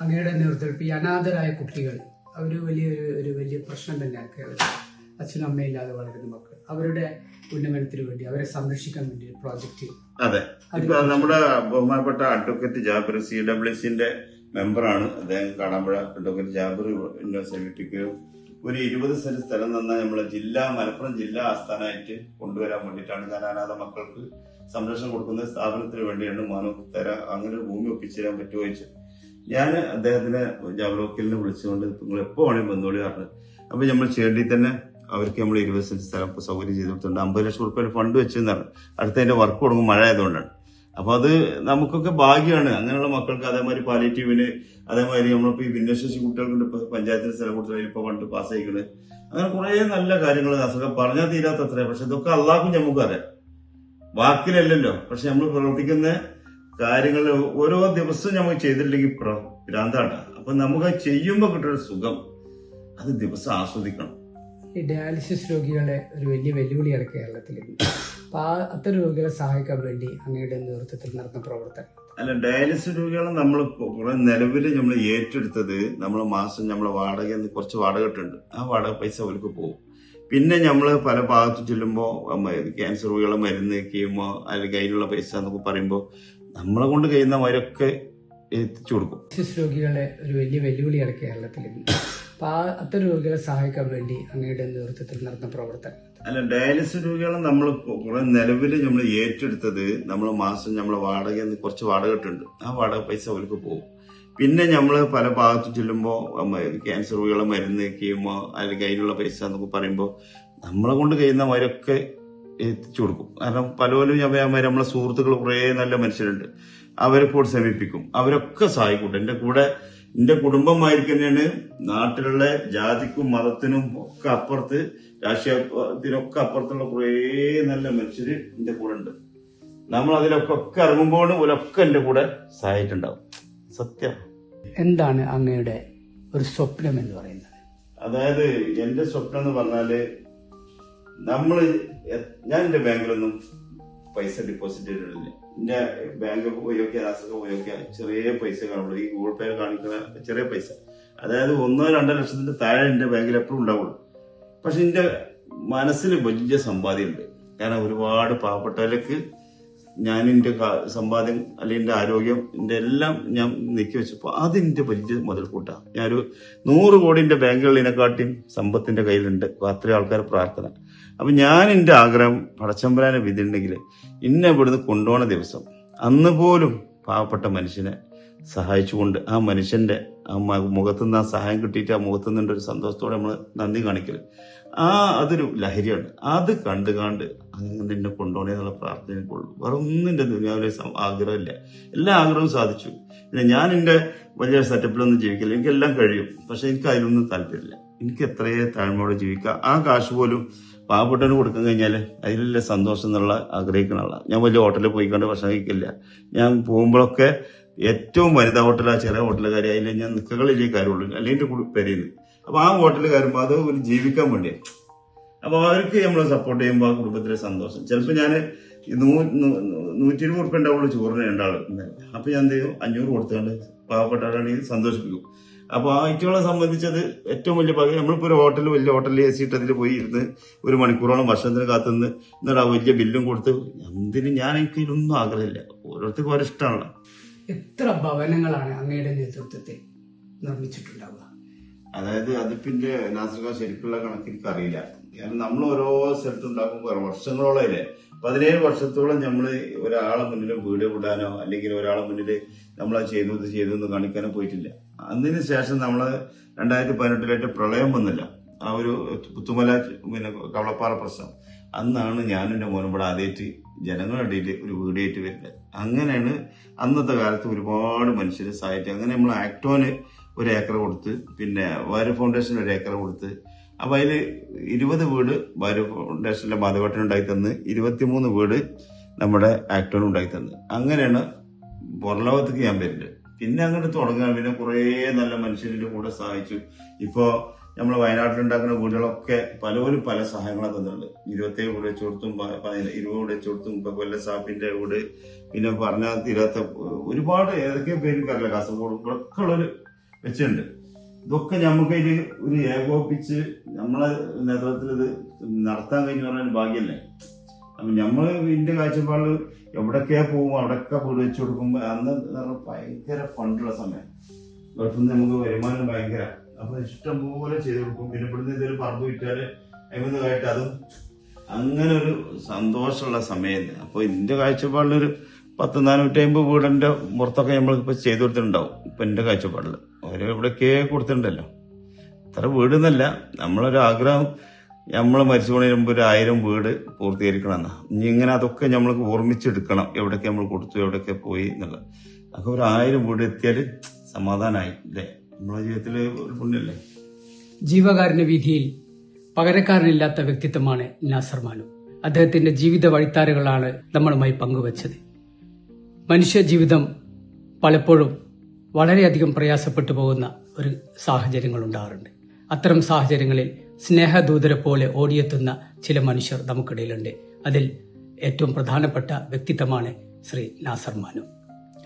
അങ്ങയുടെ നേതൃത്വത്തിൽ ഈ അനാഥരായ കുട്ടികൾ അവർ വലിയൊരു ഒരു- വലിയ പ്രശ്നം തന്നെയാണ് കേരളത്തിൽ അച്ഛനും അമ്മയില്ലാതെ വളരുന്ന മക്കൾ. അവരുടെ ഉന്നമനത്തിന് വേണ്ടി അവരെ സംരക്ഷിക്കാൻ വേണ്ടി പ്രോജക്റ്റ് അതെ. ഇപ്പൊ നമ്മുടെ ബഹുമാനപ്പെട്ട അഡ്വക്കേറ്റ് ജാബിർ സി ഡബ്ല്യു സിന്റെ മെമ്പറാണ് അദ്ദേഹം കാണാമ്പുഴ അഡ്വക്കേറ്റ് ജാബിർ സമീപിക്കുകയും ഒരു ഇരുപത് സെന്റ് സ്ഥലം തന്ന നമ്മളെ ജില്ലാ മലപ്പുറം ജില്ലാ ആസ്ഥാനമായിട്ട് കൊണ്ടുവരാൻ വേണ്ടിയിട്ടാണ് ഞാൻ അനാഥ മക്കൾക്ക് സംരക്ഷണം കൊടുക്കുന്ന സ്ഥാപനത്തിന് വേണ്ടിയാണ് മാനോ തര അങ്ങനെ ഭൂമി ഒപ്പിച്ചു തരാൻ പറ്റുമോ ചോദിച്ചത്. ഞാൻ അദ്ദേഹത്തിനെ ജവലോക്കലിനെ വിളിച്ചുകൊണ്ട് നിങ്ങൾ എപ്പോ വേണമെങ്കിൽ വന്നോളി പറഞ്ഞു. അപ്പൊ നമ്മൾ ചേണ്ടി തന്നെ അവർക്ക് നമ്മൾ ഇരുപത് സെന്റ് സ്ഥലം സൗകര്യം ചെയ്ത് കൊടുത്തിട്ടുണ്ട്. അമ്പത് ലക്ഷം റുപ്യ ഫണ്ട് വെച്ചെന്നാണ് അടുത്തതിന്റെ വർക്ക് തുടങ്ങും മഴ ആയതുകൊണ്ടാണ്. അപ്പൊ അത് നമുക്കൊക്കെ ഭാഗ്യമാണ് അങ്ങനെയുള്ള മക്കൾക്ക് അതേമാതിരി പാലിറ്റീവിന് അതേമാതിരി നമ്മളിപ്പോ ഈ ഭിന്നശേഷി കുട്ടികൾക്ക് ഇപ്പൊ പഞ്ചായത്തിന് സ്ഥലം കൊടുത്തത് ഇപ്പൊ പണ്ട് പാസ്സായിക്കണ് അങ്ങനെ കുറെ നല്ല കാര്യങ്ങൾ അസുഖം പറഞ്ഞാൽ തീരാത്തത്ര. പക്ഷെ ഇതൊക്കെ അള്ളാഹും നമുക്ക് അറിയാം. വാക്കിലല്ലല്ലോ. പക്ഷെ നമ്മൾ പ്രവർത്തിക്കുന്ന കാര്യങ്ങൾ ഓരോ ദിവസവും നമുക്ക് ചെയ്തിട്ടില്ലെങ്കിൽ ഭ്രാന്താണ് അപ്പൊ നമുക്ക് ചെയ്യുമ്പോൾ കിട്ടുന്ന സുഖം അത് ദിവസം ആസ്വദിക്കണം. ഈ ഡയാലിസിസ് രോഗികളുടെ ഒരു വലിയ വെല്ലുവിളിയാണ് കേരളത്തിൽ. ഇന്ന്. അപ്പൊ ആ അത്തരം രോഗികളെ സഹായിക്കാൻ വേണ്ടി അങ്ങയുടെ നേതൃത്വത്തിൽ നടന്ന പ്രവർത്തനം. അല്ല ഡയാലിസിസ് രോഗികളെ നമ്മൾ കുറെ നിലവിൽ നമ്മൾ ഏറ്റെടുത്തത് നമ്മൾ മാസം നമ്മളെ വാടക കുറച്ച് വാടക ഇട്ടുണ്ട് ആ വാടക പൈസ അവർക്ക് പോകും പിന്നെ നമ്മൾ പല ഭാഗത്ത് ചെല്ലുമ്പോൾ ക്യാൻസർ രോഗികളെ മരുന്ന് കീമോ അല്ലെങ്കിൽ കയ്യിലുള്ള പൈസ എന്നൊക്കെ പറയുമ്പോൾ നമ്മളെ കൊണ്ട് കഴിയുന്നവരൊക്കെ എത്തിച്ചു കൊടുക്കും. ഡയാലിസിസ് രോഗികളെ ഒരു വലിയ വെല്ലുവിളിയാണ് കേരളത്തിൽ. ഇന്ന്. അപ്പൊ ആ അത്തരം രോഗികളെ സഹായിക്കാൻ വേണ്ടി അങ്ങയുടെ നേതൃത്വത്തിൽ നടന്ന പ്രവർത്തനം. അല്ല ഡയാലിസിസ് രോഗികളെ നമ്മൾ കുറെ നിലവിൽ നമ്മൾ ഏറ്റെടുത്തത് നമ്മൾ മാസം നമ്മളെ വാടക കുറച്ച് വാടക ഇട്ടുണ്ട്. ആ വാടക പൈസ അവർക്ക് പോകും. പിന്നെ നമ്മൾ പല ഭാഗത്ത് ചെല്ലുമ്പോൾ ക്യാൻസർ രോഗികളെ മരുന്ന് കീമോ അല്ലെങ്കിൽ അതിനുള്ള പൈസ എന്നൊക്കെ പറയുമ്പോൾ നമ്മളെ കൊണ്ട് കഴിയുന്നവരൊക്കെ എത്തിച്ചു കൊടുക്കും. കാരണം പലരും ഞാൻ നമ്മളെ സുഹൃത്തുക്കൾ കുറേ നല്ല മനുഷ്യരുണ്ട്. അവരെ കൂടെ സമീപിക്കും അവരൊക്കെ സഹായിക്കും എന്റെ കൂടെ എന്റെ കുടുംബമായിരിക്കും തന്നെയാണ് നാട്ടിലുള്ള ജാതിക്കും മതത്തിനും ഒക്കെ അപ്പുറത്ത് രാഷ്ട്രീയത്തിനൊക്കെ അപ്പുറത്തുള്ള കുറേ നല്ല മനുഷ്യര് എന്റെ കൂടെ ഉണ്ട് നമ്മൾ അതിലൊക്കെ ഒക്കെ ഇറങ്ങുമ്പോൾ ഒരൊക്കെ എന്റെ കൂടെ സഹായിച്ചിട്ടുണ്ടാവും. സത്യം. എന്താണ് അങ്ങയുടെ ഒരു സ്വപ്നം എന്ന് പറയുന്നത്? അതായത് എന്റെ സ്വപ്നം എന്ന് പറഞ്ഞാൽ നമ്മൾ ഞാൻ എന്റെ ബാങ്കിലൊന്നും പൈസ ഡിപ്പോസിറ്റ് ചെയ്തിട്ടില്ല എന്റെ ബാങ്ക് ഉപയോഗിക്കുക രാസൊക്കെ ഉപയോഗിക്കുക ചെറിയ പൈസ കാണുള്ളൂ. ഈ ഗൂഗിൾ പേ കാണിക്കുന്ന ചെറിയ പൈസ. അതായത് ഒന്നോ രണ്ടോ ലക്ഷത്തിന്റെ താഴെ എന്റെ ബാങ്കിൽ എപ്പോഴും ഉണ്ടാവുള്ളൂ. പക്ഷെ എന്റെ മനസ്സിൽ വലിയ സമ്പാദ്യമുണ്ട്. കാരണം ഒരുപാട് പാവപ്പെട്ടവർക്ക് ഞാൻ എന്റെ സമ്പാദ്യം അല്ലെങ്കിൽ എന്റെ ആരോഗ്യം എന്റെ എല്ലാം ഞാൻ നീക്കി വെച്ചപ്പോ എന്റെ വലിയ മുതൽക്കൂട്ടാണ്. ഞാനൊരു നൂറ് കോടിന്റെ ബാങ്കുകളിനെക്കാട്ടിയും സമ്പത്തിന്റെ കയ്യിലുണ്ട്. അത്രയും ആൾക്കാർ പ്രാർത്ഥന. അപ്പൊ ഞാൻ എന്റെ ആഗ്രഹം പടച്ചമ്പരാനെ വിധി ഉണ്ടെങ്കിൽ ഇന്നെ ഇവിടുന്ന് കൊണ്ടുപോണ ദിവസം അന്ന് പോലും പാവപ്പെട്ട മനുഷ്യനെ സഹായിച്ചുകൊണ്ട് ആ മനുഷ്യന്റെ ആ മുഖത്തു നിന്ന് ആ സഹായം കിട്ടിയിട്ട് ആ മുഖത്തു നിന്നുണ്ട് ഒരു സന്തോഷത്തോടെ നമ്മൾ നന്ദി കാണിക്കൽ ആ അതൊരു ലഹരിയാണ്. അത് കണ്ട് കണ്ട് അങ്ങനെ എന്നെ കൊണ്ടുപോകണേ എന്നുള്ള പ്രാർത്ഥന എനിക്കുള്ളൂ വേറെ ഒന്നും എന്റെ ദുനിയാവിലെ ആഗ്രഹമില്ല. എല്ലാ ആഗ്രഹവും സാധിച്ചു. പിന്നെ ഞാൻ എന്റെ വലിയ സെറ്റപ്പിലൊന്നും ജീവിക്കില്ല. എനിക്കെല്ലാം കഴിയും. പക്ഷെ എനിക്ക് അതിലൊന്നും താല്പര്യമില്ല. എനിക്ക് എത്രയേ താഴ്മയോടെ ജീവിക്കാം. ആ കാശ് പോലും പാവപ്പെട്ടവന് കൊടുക്കാൻ കഴിഞ്ഞാൽ അതിലല്ലേ സന്തോഷം എന്നുള്ള ആഗ്രഹിക്കുന്ന ആളാണ് ഞാൻ വലിയ ഹോട്ടലിൽ പോയി കണ്ട് ഭക്ഷണം കഴിക്കില്ല. ഞാൻ പോകുമ്പോഴൊക്കെ ഏറ്റവും വനിതാ ഹോട്ടലാ ചെറിയ ഹോട്ടലുകാരി അതിൽ ഞാൻ നിൽക്കകളിലേ കാര്യമുള്ളൂ അല്ലെങ്കിൽ എന്റെ കുടു- അപ്പോൾ അപ്പൊ ആ ഹോട്ടലിൽ കയറുമ്പോൾ അത് ഒരു ജീവിക്കാൻ വേണ്ടിയാണ് അപ്പോൾ അവർക്ക് നമ്മൾ സപ്പോർട്ട് ചെയ്യുമ്പോൾ ആ കുടുംബത്തിലെ സന്തോഷം. ചിലപ്പോൾ ഞാൻ നൂറ്റി ഇരുപത് ഉറുപ്പ ഉണ്ടാവുള്ളൂ ചോറിന് ഉണ്ടാവുള്ളൂ അപ്പൊ ഞാൻ എന്ത് ചെയ്യും? അഞ്ഞൂറ് കൊടുത്തുകൊണ്ട് പാവപ്പെട്ടവരാണെങ്കിൽ സന്തോഷിപ്പിക്കും. അപ്പൊ ആ ഐറ്റങ്ങളെ സംബന്ധിച്ചത് ഏറ്റവും വലിയ പകുതി നമ്മളിപ്പോ ഒരു ഹോട്ടലിൽ വലിയ ഹോട്ടലിൽ എ സി അതിൽ പോയി ഇരുന്ന് ഒരു മണിക്കൂറോളം ഭക്ഷണത്തിന് കാത്തുനിന്ന് എന്നിട്ട് ആ വലിയ ബില്ലും കൊടുത്ത് എന്തിനും ഞാൻ എനിക്ക് ഇതിലൊന്നും ആഗ്രഹമില്ല. ഓരോരുത്തർക്കും ഓരോ ഇഷ്ടമാണല്ലോ. എത്ര ഭവനങ്ങളാണ് അങ്ങയുടെ നേതൃത്വത്തിൽ നിർമ്മിച്ചിട്ടുണ്ടാവുക? അതായത് അതിപ്പിന്റെ നാസർക്ക ശരിക്കുള്ള കണക്ക് എനിക്ക് അറിയില്ല കാരണം നമ്മൾ ഓരോ സ്ഥലത്ത് ഉണ്ടാക്കുമ്പോൾ വർഷങ്ങളോളമല്ലേ പതിനേഴ് വർഷത്തോളം നമ്മൾ ഒരാളെ മുന്നിൽ വീട് വിടാനോ അല്ലെങ്കിൽ ഒരാളെ മുന്നിൽ നമ്മൾ അത് ചെയ്തു ഇത് ചെയ്തു എന്ന് കാണിക്കാനും പോയിട്ടില്ല. അതിന് ശേഷം നമ്മൾ രണ്ടായിരത്തി പതിനെട്ടിലായിട്ട് പ്രളയം വന്നില്ല. ആ ഒരു പുത്തുമല പിന്നെ കവളപ്പാറ പ്രശ്നം. അന്നാണ് ഞാനും എന്റെ മോനും ഇവിടെ ആദ്യമായിട്ട് ജനങ്ങളുടെ ഇടയിൽ ഒരു വീടായിട്ട് വരുന്നത്. അങ്ങനെയാണ് അന്നത്തെ കാലത്ത് ഒരുപാട് മനുഷ്യർ സഹായിച്ചു അങ്ങനെ നമ്മൾ ആക്ടോന് ഒരു ഏക്കർ കൊടുത്ത് പിന്നെ വാരു ഫൗണ്ടേഷൻ ഒരു ഏക്കർ കൊടുത്ത് അപ്പം അതിൽ ഇരുപത് വീട് വാരു ഫൗണ്ടേഷനിലെ മാധവട്ടൻ ഉണ്ടായി തന്ന് ഇരുപത്തിമൂന്ന് വീട് നമ്മുടെ ആക്ടോനുണ്ടായി തന്ന്. അങ്ങനെയാണ് പുറലോകത്തേക്ക് ഞാൻ വരുന്നുണ്ട് പിന്നെ അങ്ങോട്ട് തുടങ്ങാൻ പിന്നെ കുറേ നല്ല മനുഷ്യരുടെ കൂടെ സഹായിച്ചു. ഇപ്പോൾ നമ്മൾ വയനാട്ടിൽ ഉണ്ടാക്കുന്ന വീടുകളൊക്കെ പലരും പല സഹായങ്ങളൊക്കെ തന്നിട്ടുണ്ട്. ഇരുപത്തേഴ് വീട് വെച്ച് കൊടുത്തും ഇരുപത് വീട് വെച്ച് കൊടുത്തും ഇപ്പൊ കൊല്ല വീട്. പിന്നെ പറഞ്ഞ തീരാത്ത ഒരുപാട് ഏതൊക്കെ പേരും അറിയില്ല കാസർഗോഡ് ഇവിടെയൊക്കെ ഉള്ളൊരു വെച്ചിട്ടുണ്ട്. ഇതൊക്കെ നമുക്ക് ഇതിൽ ഒരു ഏകോപിച്ച് നമ്മളെ നേതൃത്വത്തിൽ ഇത് നടത്താൻ കഴിഞ്ഞു പറഞ്ഞാൽ ഭാഗ്യല്ലേ? അപ്പം നമ്മൾ ഇതിന്റെ കാഴ്ചപ്പാടിൽ എവിടൊക്കെയാ പോകും അവിടെയൊക്കെ വീട് വെച്ചു കൊടുക്കുമ്പോ അന്ന് ഭയങ്കര ഫണ്ടുള്ള സമയം. ഗൾഫിൽ നിന്ന് നമുക്ക് വരുമാനം ഭയങ്കര. അപ്പൊ ഇഷ്ടം പോലെ ചെയ്ത് കൊടുക്കും. പിന്നെ ഇവിടുന്ന് എന്തെങ്കിലും പറമ്പ് വിറ്റാൽ അതിമന്ന് കായിട്ട് അതും അങ്ങനെ ഒരു സന്തോഷമുള്ള സമയം. അപ്പൊ ഇതിന്റെ കാഴ്ചപ്പാടിലൊരു പത്ത് നാനൂറ്റി അമ്പത് വീടിന്റെ പുറത്തൊക്കെ നമ്മളിപ്പോ ചെയ്തു കൊടുത്തിട്ടുണ്ടാവും. ഇപ്പൊ എന്റെ കാഴ്ചപ്പാടിൽ ഓരോ ഇവിടെയൊക്കെ കൊടുത്തിട്ടുണ്ടല്ലോ. ഇത്ര വീടെന്നല്ല നമ്മളൊരു ആഗ്രഹം നമ്മൾ മരിച്ചു പോണതിന് മുമ്പ് ഒരു ആയിരം വീട് പൂർത്തീകരിക്കണം എന്നാ ഇങ്ങനെ അതൊക്കെ നമ്മൾക്ക് ഓർമ്മിച്ചെടുക്കണം. എവിടൊക്കെ നമ്മൾ കൊടുത്തു എവിടൊക്കെ പോയി എന്നുള്ളത്. അതൊക്കെ ഒരു ആയിരം വീട് എത്തിയാൽ സമാധാനമായി അല്ലേ? നമ്മളെ ജീവിതത്തിൽ ഒരു പുണ്യല്ലേ? ജീവകാരുണ്യ വീതിയിൽ പകരക്കാരനില്ലാത്ത വ്യക്തിത്വമാണ് നാസർ മാനു. അദ്ദേഹത്തിന്റെ ജീവിത വഴിത്താരകളാണ് നമ്മളുമായി പങ്കുവച്ചത്. മനുഷ്യ ജീവിതം പലപ്പോഴും വളരെയധികം പ്രയാസപ്പെട്ടു പോകുന്ന ഒരു സാഹചര്യങ്ങൾ ഉണ്ടാറുണ്ട് അത്തരം സാഹചര്യങ്ങളിൽ സ്നേഹദൂതരെ പോലെ ഓടിയെത്തുന്ന ചില മനുഷ്യർ നമുക്കിടയിലുണ്ട്. അതിൽ ഏറ്റവും പ്രധാനപ്പെട്ട വ്യക്തിത്വമാണ് ശ്രീ നാസർമാനു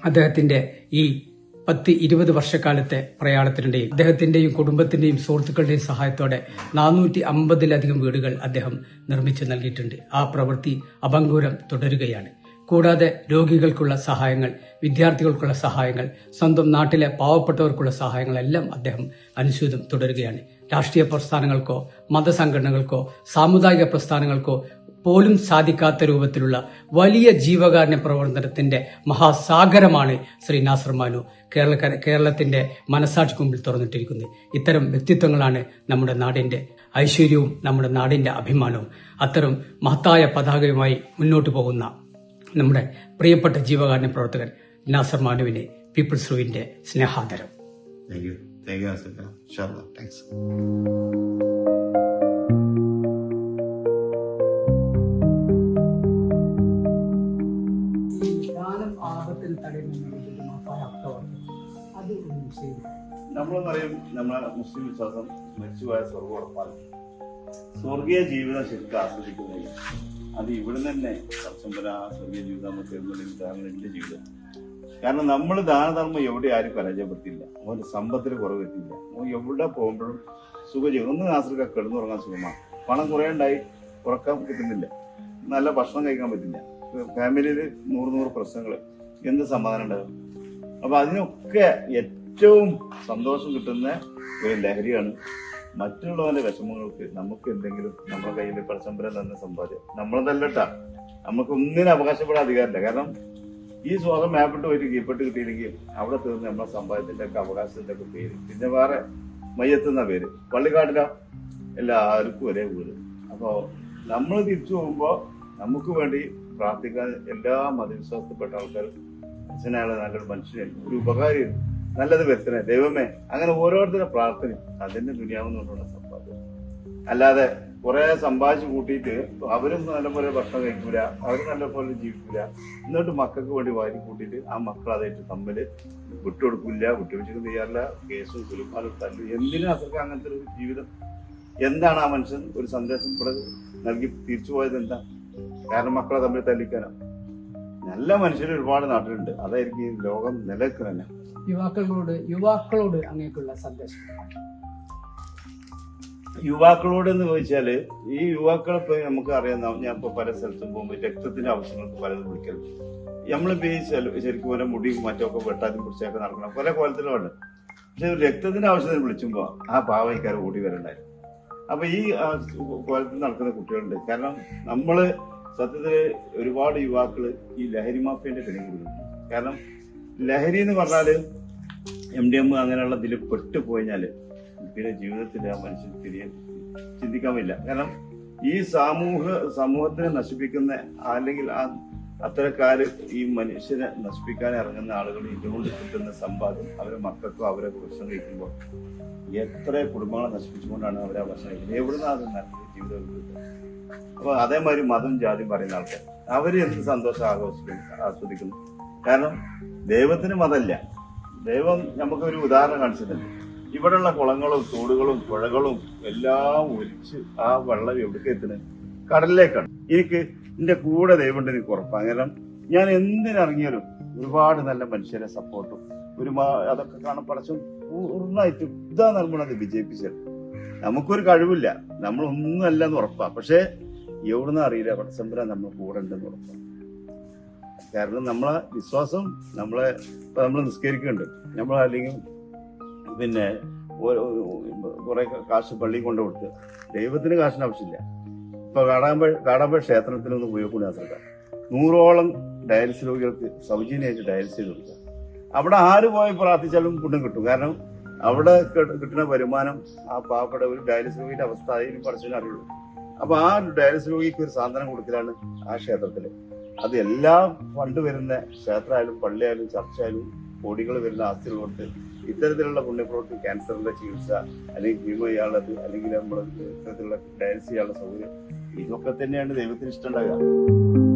അദ്ദേഹത്തിന്റെ ഈ പത്ത് ഇരുപത് വർഷക്കാലത്തെ പ്രയാണത്തിനിടയിൽ അദ്ദേഹത്തിന്റെയും കുടുംബത്തിന്റെയും സുഹൃത്തുക്കളുടെയും സഹായത്തോടെ നാനൂറ്റി അമ്പതിലധികം വീടുകൾ അദ്ദേഹം നിർമ്മിച്ചു നൽകിയിട്ടുണ്ട്. ആ പ്രവൃത്തി അപങ്കൂരം തുടരുകയാണ്. കൂടാതെ രോഗികൾക്കുള്ള സഹായങ്ങൾ വിദ്യാർത്ഥികൾക്കുള്ള സഹായങ്ങൾ സ്വന്തം നാട്ടിലെ പാവപ്പെട്ടവർക്കുള്ള സഹായങ്ങളെല്ലാം അദ്ദേഹം അനുസ്യൂതം തുടരുകയാണ്. രാഷ്ട്രീയ പ്രസ്ഥാനങ്ങൾക്കോ മതസംഘടനകൾക്കോ സാമുദായിക പ്രസ്ഥാനങ്ങൾക്കോ പോലും സാധിക്കാത്ത രൂപത്തിലുള്ള വലിയ ജീവകാരുണ്യ പ്രവർത്തനത്തിന്റെ മഹാസാഗരമാണ് ശ്രീ നാസർ മാനു കേരള കേരളത്തിന്റെ മനസാക്ഷി മുമ്പിൽ തുറന്നിട്ടിരിക്കുന്നത്. ഇത്തരം വ്യക്തിത്വങ്ങളാണ് നമ്മുടെ നാടിന്റെ ഐശ്വര്യവും നമ്മുടെ നാടിന്റെ അഭിമാനവും. അത്തരം മഹത്തായ പതാകയുമായി മുന്നോട്ടു പോകുന്ന നമ്മുടെ പ്രിയപ്പെട്ട ജീവകാരുണ്യ പ്രവർത്തകൻ നാസർ മാനുവിനെ പീപ്പിൾസ് റൂവിന്റെ സ്നേഹാദരം. Thank you thank you thanks നമ്മൾ പറയും നമ്മളെ മുസ്ലിം വിശ്വാസം മരിച്ചുപോയ സ്വർഗം ഉറപ്പാണ്. സ്വർഗീയ ജീവിതം ശരിക്കും ആസ്വദിക്കുന്നില്ല. അത് ഇവിടെ തന്നെ. സത്സംബര സ്വർഗീയ ജീവിതം തരുന്നുണ്ടെങ്കിൽ എന്റെ ജീവിതം. കാരണം നമ്മൾ ദാനധർമ്മം എവിടെ ആരും പരാജയപ്പെടുത്തില്ല അവന്റെ സമ്പത്തിന് കുറവ് പറ്റില്ല അവൻ എവിടെ പോകുമ്പോഴും സുഖജീവിതം. ഒന്ന് നാസർക്ക് കിടന്നുറങ്ങാൻ സുഖമാണ്. പണം കുറേ ഉണ്ടായി ഉറക്കാൻ കിട്ടുന്നില്ല. നല്ല ഭക്ഷണം കഴിക്കാൻ പറ്റില്ല. ഫാമിലിയിൽ നൂറ് നൂറ് പ്രശ്നങ്ങൾ എന്ത് സമാധാനം ഉണ്ടാകും അപ്പൊ അതിനൊക്കെ ഏറ്റവും സന്തോഷം കിട്ടുന്ന ഒരു ലഹരിയാണ് മറ്റുള്ളവന്റെ വിഷമങ്ങൾക്ക് നമുക്ക് എന്തെങ്കിലും നമ്മുടെ കയ്യിൽ പരസംബരം തന്നെ സമ്പാദ്യം നമ്മളതല്ലട്ടാ. നമുക്ക് ഒന്നിനും അവകാശപ്പെടാൻ അധികാരമില്ല. കാരണം ഈ സ്വാതം മേപ്പിട്ട് പോയിട്ട് കീപ്പിട്ട് കിട്ടിയില്ലെങ്കിൽ അവിടെ തീർന്ന് നമ്മളെ സമ്പാദ്യത്തിന്റെ ഒക്കെ അവകാശത്തിന്റെ ഒക്കെ പേര് പിന്നെ വേറെ മയ്യത്തുന്ന പേര്. പള്ളിക്കാട്ടിലോ എല്ലാവർക്കും ഒരേ വീട് അപ്പോ നമ്മൾ തിരിച്ചു പോകുമ്പോ നമുക്ക് വേണ്ടി പ്രാർത്ഥിക്കാൻ എല്ലാ മതവിശ്വാസത്തിൽപ്പെട്ട ആൾക്കാരും അച്ഛനായാലും നല്ലൊരു മനുഷ്യനായിരുന്നു ഒരു ഉപകാരി നല്ലത് വരുത്തണേ. ദൈവമേ അങ്ങനെ ഓരോരുത്തരുടെ പ്രാർത്ഥന അതിന്റെ ദുനിയാവുന്നതുകൊണ്ടുള്ള സമ്പാദ്യം അല്ലാതെ കുറെ സമ്പാദിച്ചു കൂട്ടിയിട്ട് അവരും നല്ലപോലെ ഭക്ഷണം കഴിക്കൂല അവരും നല്ലപോലെ ജീവിക്കൂല. എന്നിട്ട് മക്കൾക്ക് വേണ്ടി വാരി കൂട്ടിയിട്ട് ആ മക്കൾ അതായിട്ട് തമ്മിൽ വിട്ടുകൊടുക്കില്ല വിട്ടുവെച്ചിട്ട് ചെയ്യാറില്ല കേസും കുലുമാലും തല്ലു. എന്തിനും അസർക്ക് അങ്ങനത്തെ ഒരു ജീവിതം. എന്താണ് ആ മനുഷ്യൻ ഒരു സന്ദേശം ഇവിടെ നൽകി തിരിച്ചു പോയത് എന്താ? കാരണം മക്കളെ തമ്മിൽ തല്ലിക്കാനോ? നല്ല മനുഷ്യർ ഒരുപാട് നാട്ടിലുണ്ട്. അതായിരിക്കും ഈ ലോകം നിലനിൽക്കുന്നത് യുവാക്കളോട് യുവാക്കളോട് അങ്ങേക്കുള്ള സന്ദേശം. യുവാക്കളോട് എന്ന് ചോദിച്ചാൽ ഈ യുവാക്കളെ പോയി നമുക്ക് അറിയാം. ഞാൻ ഇപ്പൊ പല സ്ഥലത്തും പോകുമ്പോൾ രക്തത്തിന്റെ ആവശ്യങ്ങൾക്ക് പലതും വിളിക്കൽ. നമ്മൾ ഈ ശരിക്കും പോലെ മുടിയും മറ്റൊക്കെ വെട്ടാനും പിടിച്ചൊക്കെ നടക്കണം പല കോലത്തിലുണ്ട്. പക്ഷെ രക്തത്തിന്റെ ആവശ്യത്തിന് വിളിച്ചുമ്പോ ആ പാവയ്ക്കാർ ഓടി വരണ്ടായി അപ്പൊ ഈ കോലത്തിൽ നടക്കുന്ന കുട്ടികളുണ്ട്. കാരണം നമ്മൾ സത്യത്തിൽ ഒരുപാട് യുവാക്കൾ ഈ ലഹരി മാഫിയന്റെ പിടി കാരണം ലഹരി എന്ന് പറഞ്ഞാൽ എം ഡി എം അങ്ങനെയുള്ള ഇതിൽ പെട്ടുപോയിഞ്ഞാൽ പിന്നെ ജീവിതത്തിൽ ആ മനുഷ്യൻ തിരികെ ചിന്തിക്കാൻ പറ്റില്ല കാരണം ഈ സാമൂഹ സമൂഹത്തിനെ നശിപ്പിക്കുന്ന അല്ലെങ്കിൽ ആ അത്തരക്കാര് ഈ മനുഷ്യനെ നശിപ്പിക്കാൻ ഇറങ്ങുന്ന ആളുകൾ ഇതുകൊണ്ട് കിട്ടുന്ന സമ്പാദ്യം അവരെ മക്കൾക്കോ അവരെ ഭക്ഷണം കഴിക്കുമ്പോൾ എത്ര കുടുംബങ്ങളെ നശിപ്പിച്ചുകൊണ്ടാണ് അവരെ ആ ഭക്ഷണം കഴിക്കുന്നത്? നല്ല ജീവിതം അപ്പൊ അതേമാതിരി മതം ജാതിയും പറയുന്ന ആൾക്കാർ അവർ എന്ത് സന്തോഷം ആഘോഷിക്കുന്നു ആസ്വദിക്കുന്നു? കാരണം ദൈവത്തിന് മതല്ല. ദൈവം നമുക്കൊരു ഉദാഹരണം കാണിച്ചിട്ടുണ്ട്. ഇവിടെയുള്ള കുളങ്ങളും തോടുകളും പുഴകളും എല്ലാം ഒലിച്ച് ആ വെള്ളം എവിടേക്ക് എത്തുന്നത് കടലിലേക്കാണ്. എനിക്ക് എന്റെ കൂടെ ദൈവമുണ്ട് എനിക്ക് ഉറപ്പാണ്. കാരണം ഞാൻ എന്തിനിറങ്ങിയാലും ഒരുപാട് നല്ല മനുഷ്യരെ സപ്പോർട്ടും ഒരു അതൊക്കെ കാണാൻ പടച്ചും പൂർണമായിട്ടും ഇതാ നമ്മളത് വിജയിപ്പിച്ചത്. നമുക്കൊരു കഴിവില്ല. നമ്മളൊന്നും അല്ലെന്ന് ഉറപ്പാ. പക്ഷെ എവിടുന്ന് അറിയില്ല നമ്മൾ കൂടെ ഉണ്ടെന്ന് ഉറപ്പാണ് കാരണം നമ്മളെ വിശ്വാസം നമ്മളെ നമ്മൾ നിസ്കരിക്കുന്നുണ്ട്. നമ്മൾ അല്ലെങ്കിൽ പിന്നെ കുറെ കാശ് പള്ളി കൊണ്ട് കൊടുത്ത് ദൈവത്തിന് കാശിന് ആവശ്യമില്ല. ഇപ്പൊ കാടാമ്പ കാടാമ്പ ക്ഷേത്രത്തിൽ ഒന്ന് ഉപയോഗിക്കുന്ന ആശ്രക്കാം നൂറോളം ഡയാലിസിസ് രോഗികൾക്ക് സൗജന്യമായിട്ട് ഡയാലിസിസ് ചെയ്ത് കൊടുക്കുക. അവിടെ ആര് പോയി പ്രാർത്ഥിച്ചാലും പുണ്യം കിട്ടും. കാരണം അവിടെ കിട്ടുന്ന വരുമാനം ആ പാവപ്പെട്ട ഒരു ഡയാലിസിസ് രോഗിയുടെ അവസ്ഥ അതിന് പറഞ്ഞു അറിയുള്ളൂ. അപ്പൊ ആ ഡയാലിസിസ് രോഗിക്ക് ഒരു സാന്ത്വനം കൊടുക്കലാണ് ആ ക്ഷേത്രത്തിൽ. അത് എല്ലാ ഫണ്ട് വരുന്ന ക്ഷേത്രമായാലും പള്ളിയായാലും ചർച്ചയായാലും കോടികൾ വരുന്ന ആസ്തികൾ കൊടുത്ത് ഇത്തരത്തിലുള്ള പുണ്യപ്രവൃത്തി ക്യാൻസറിന്റെ ചികിത്സ അല്ലെങ്കിൽ ഹീമോ ചെയ്യാനുള്ളത് അല്ലെങ്കിൽ നമ്മൾ ഇത്തരത്തിലുള്ള ഡയാലിസിസ് ചെയ്യാനുള്ള സൗകര്യം ഇതൊക്കെ തന്നെയാണ് ദൈവത്തിന് ഇഷ്ടമുണ്ടാകുക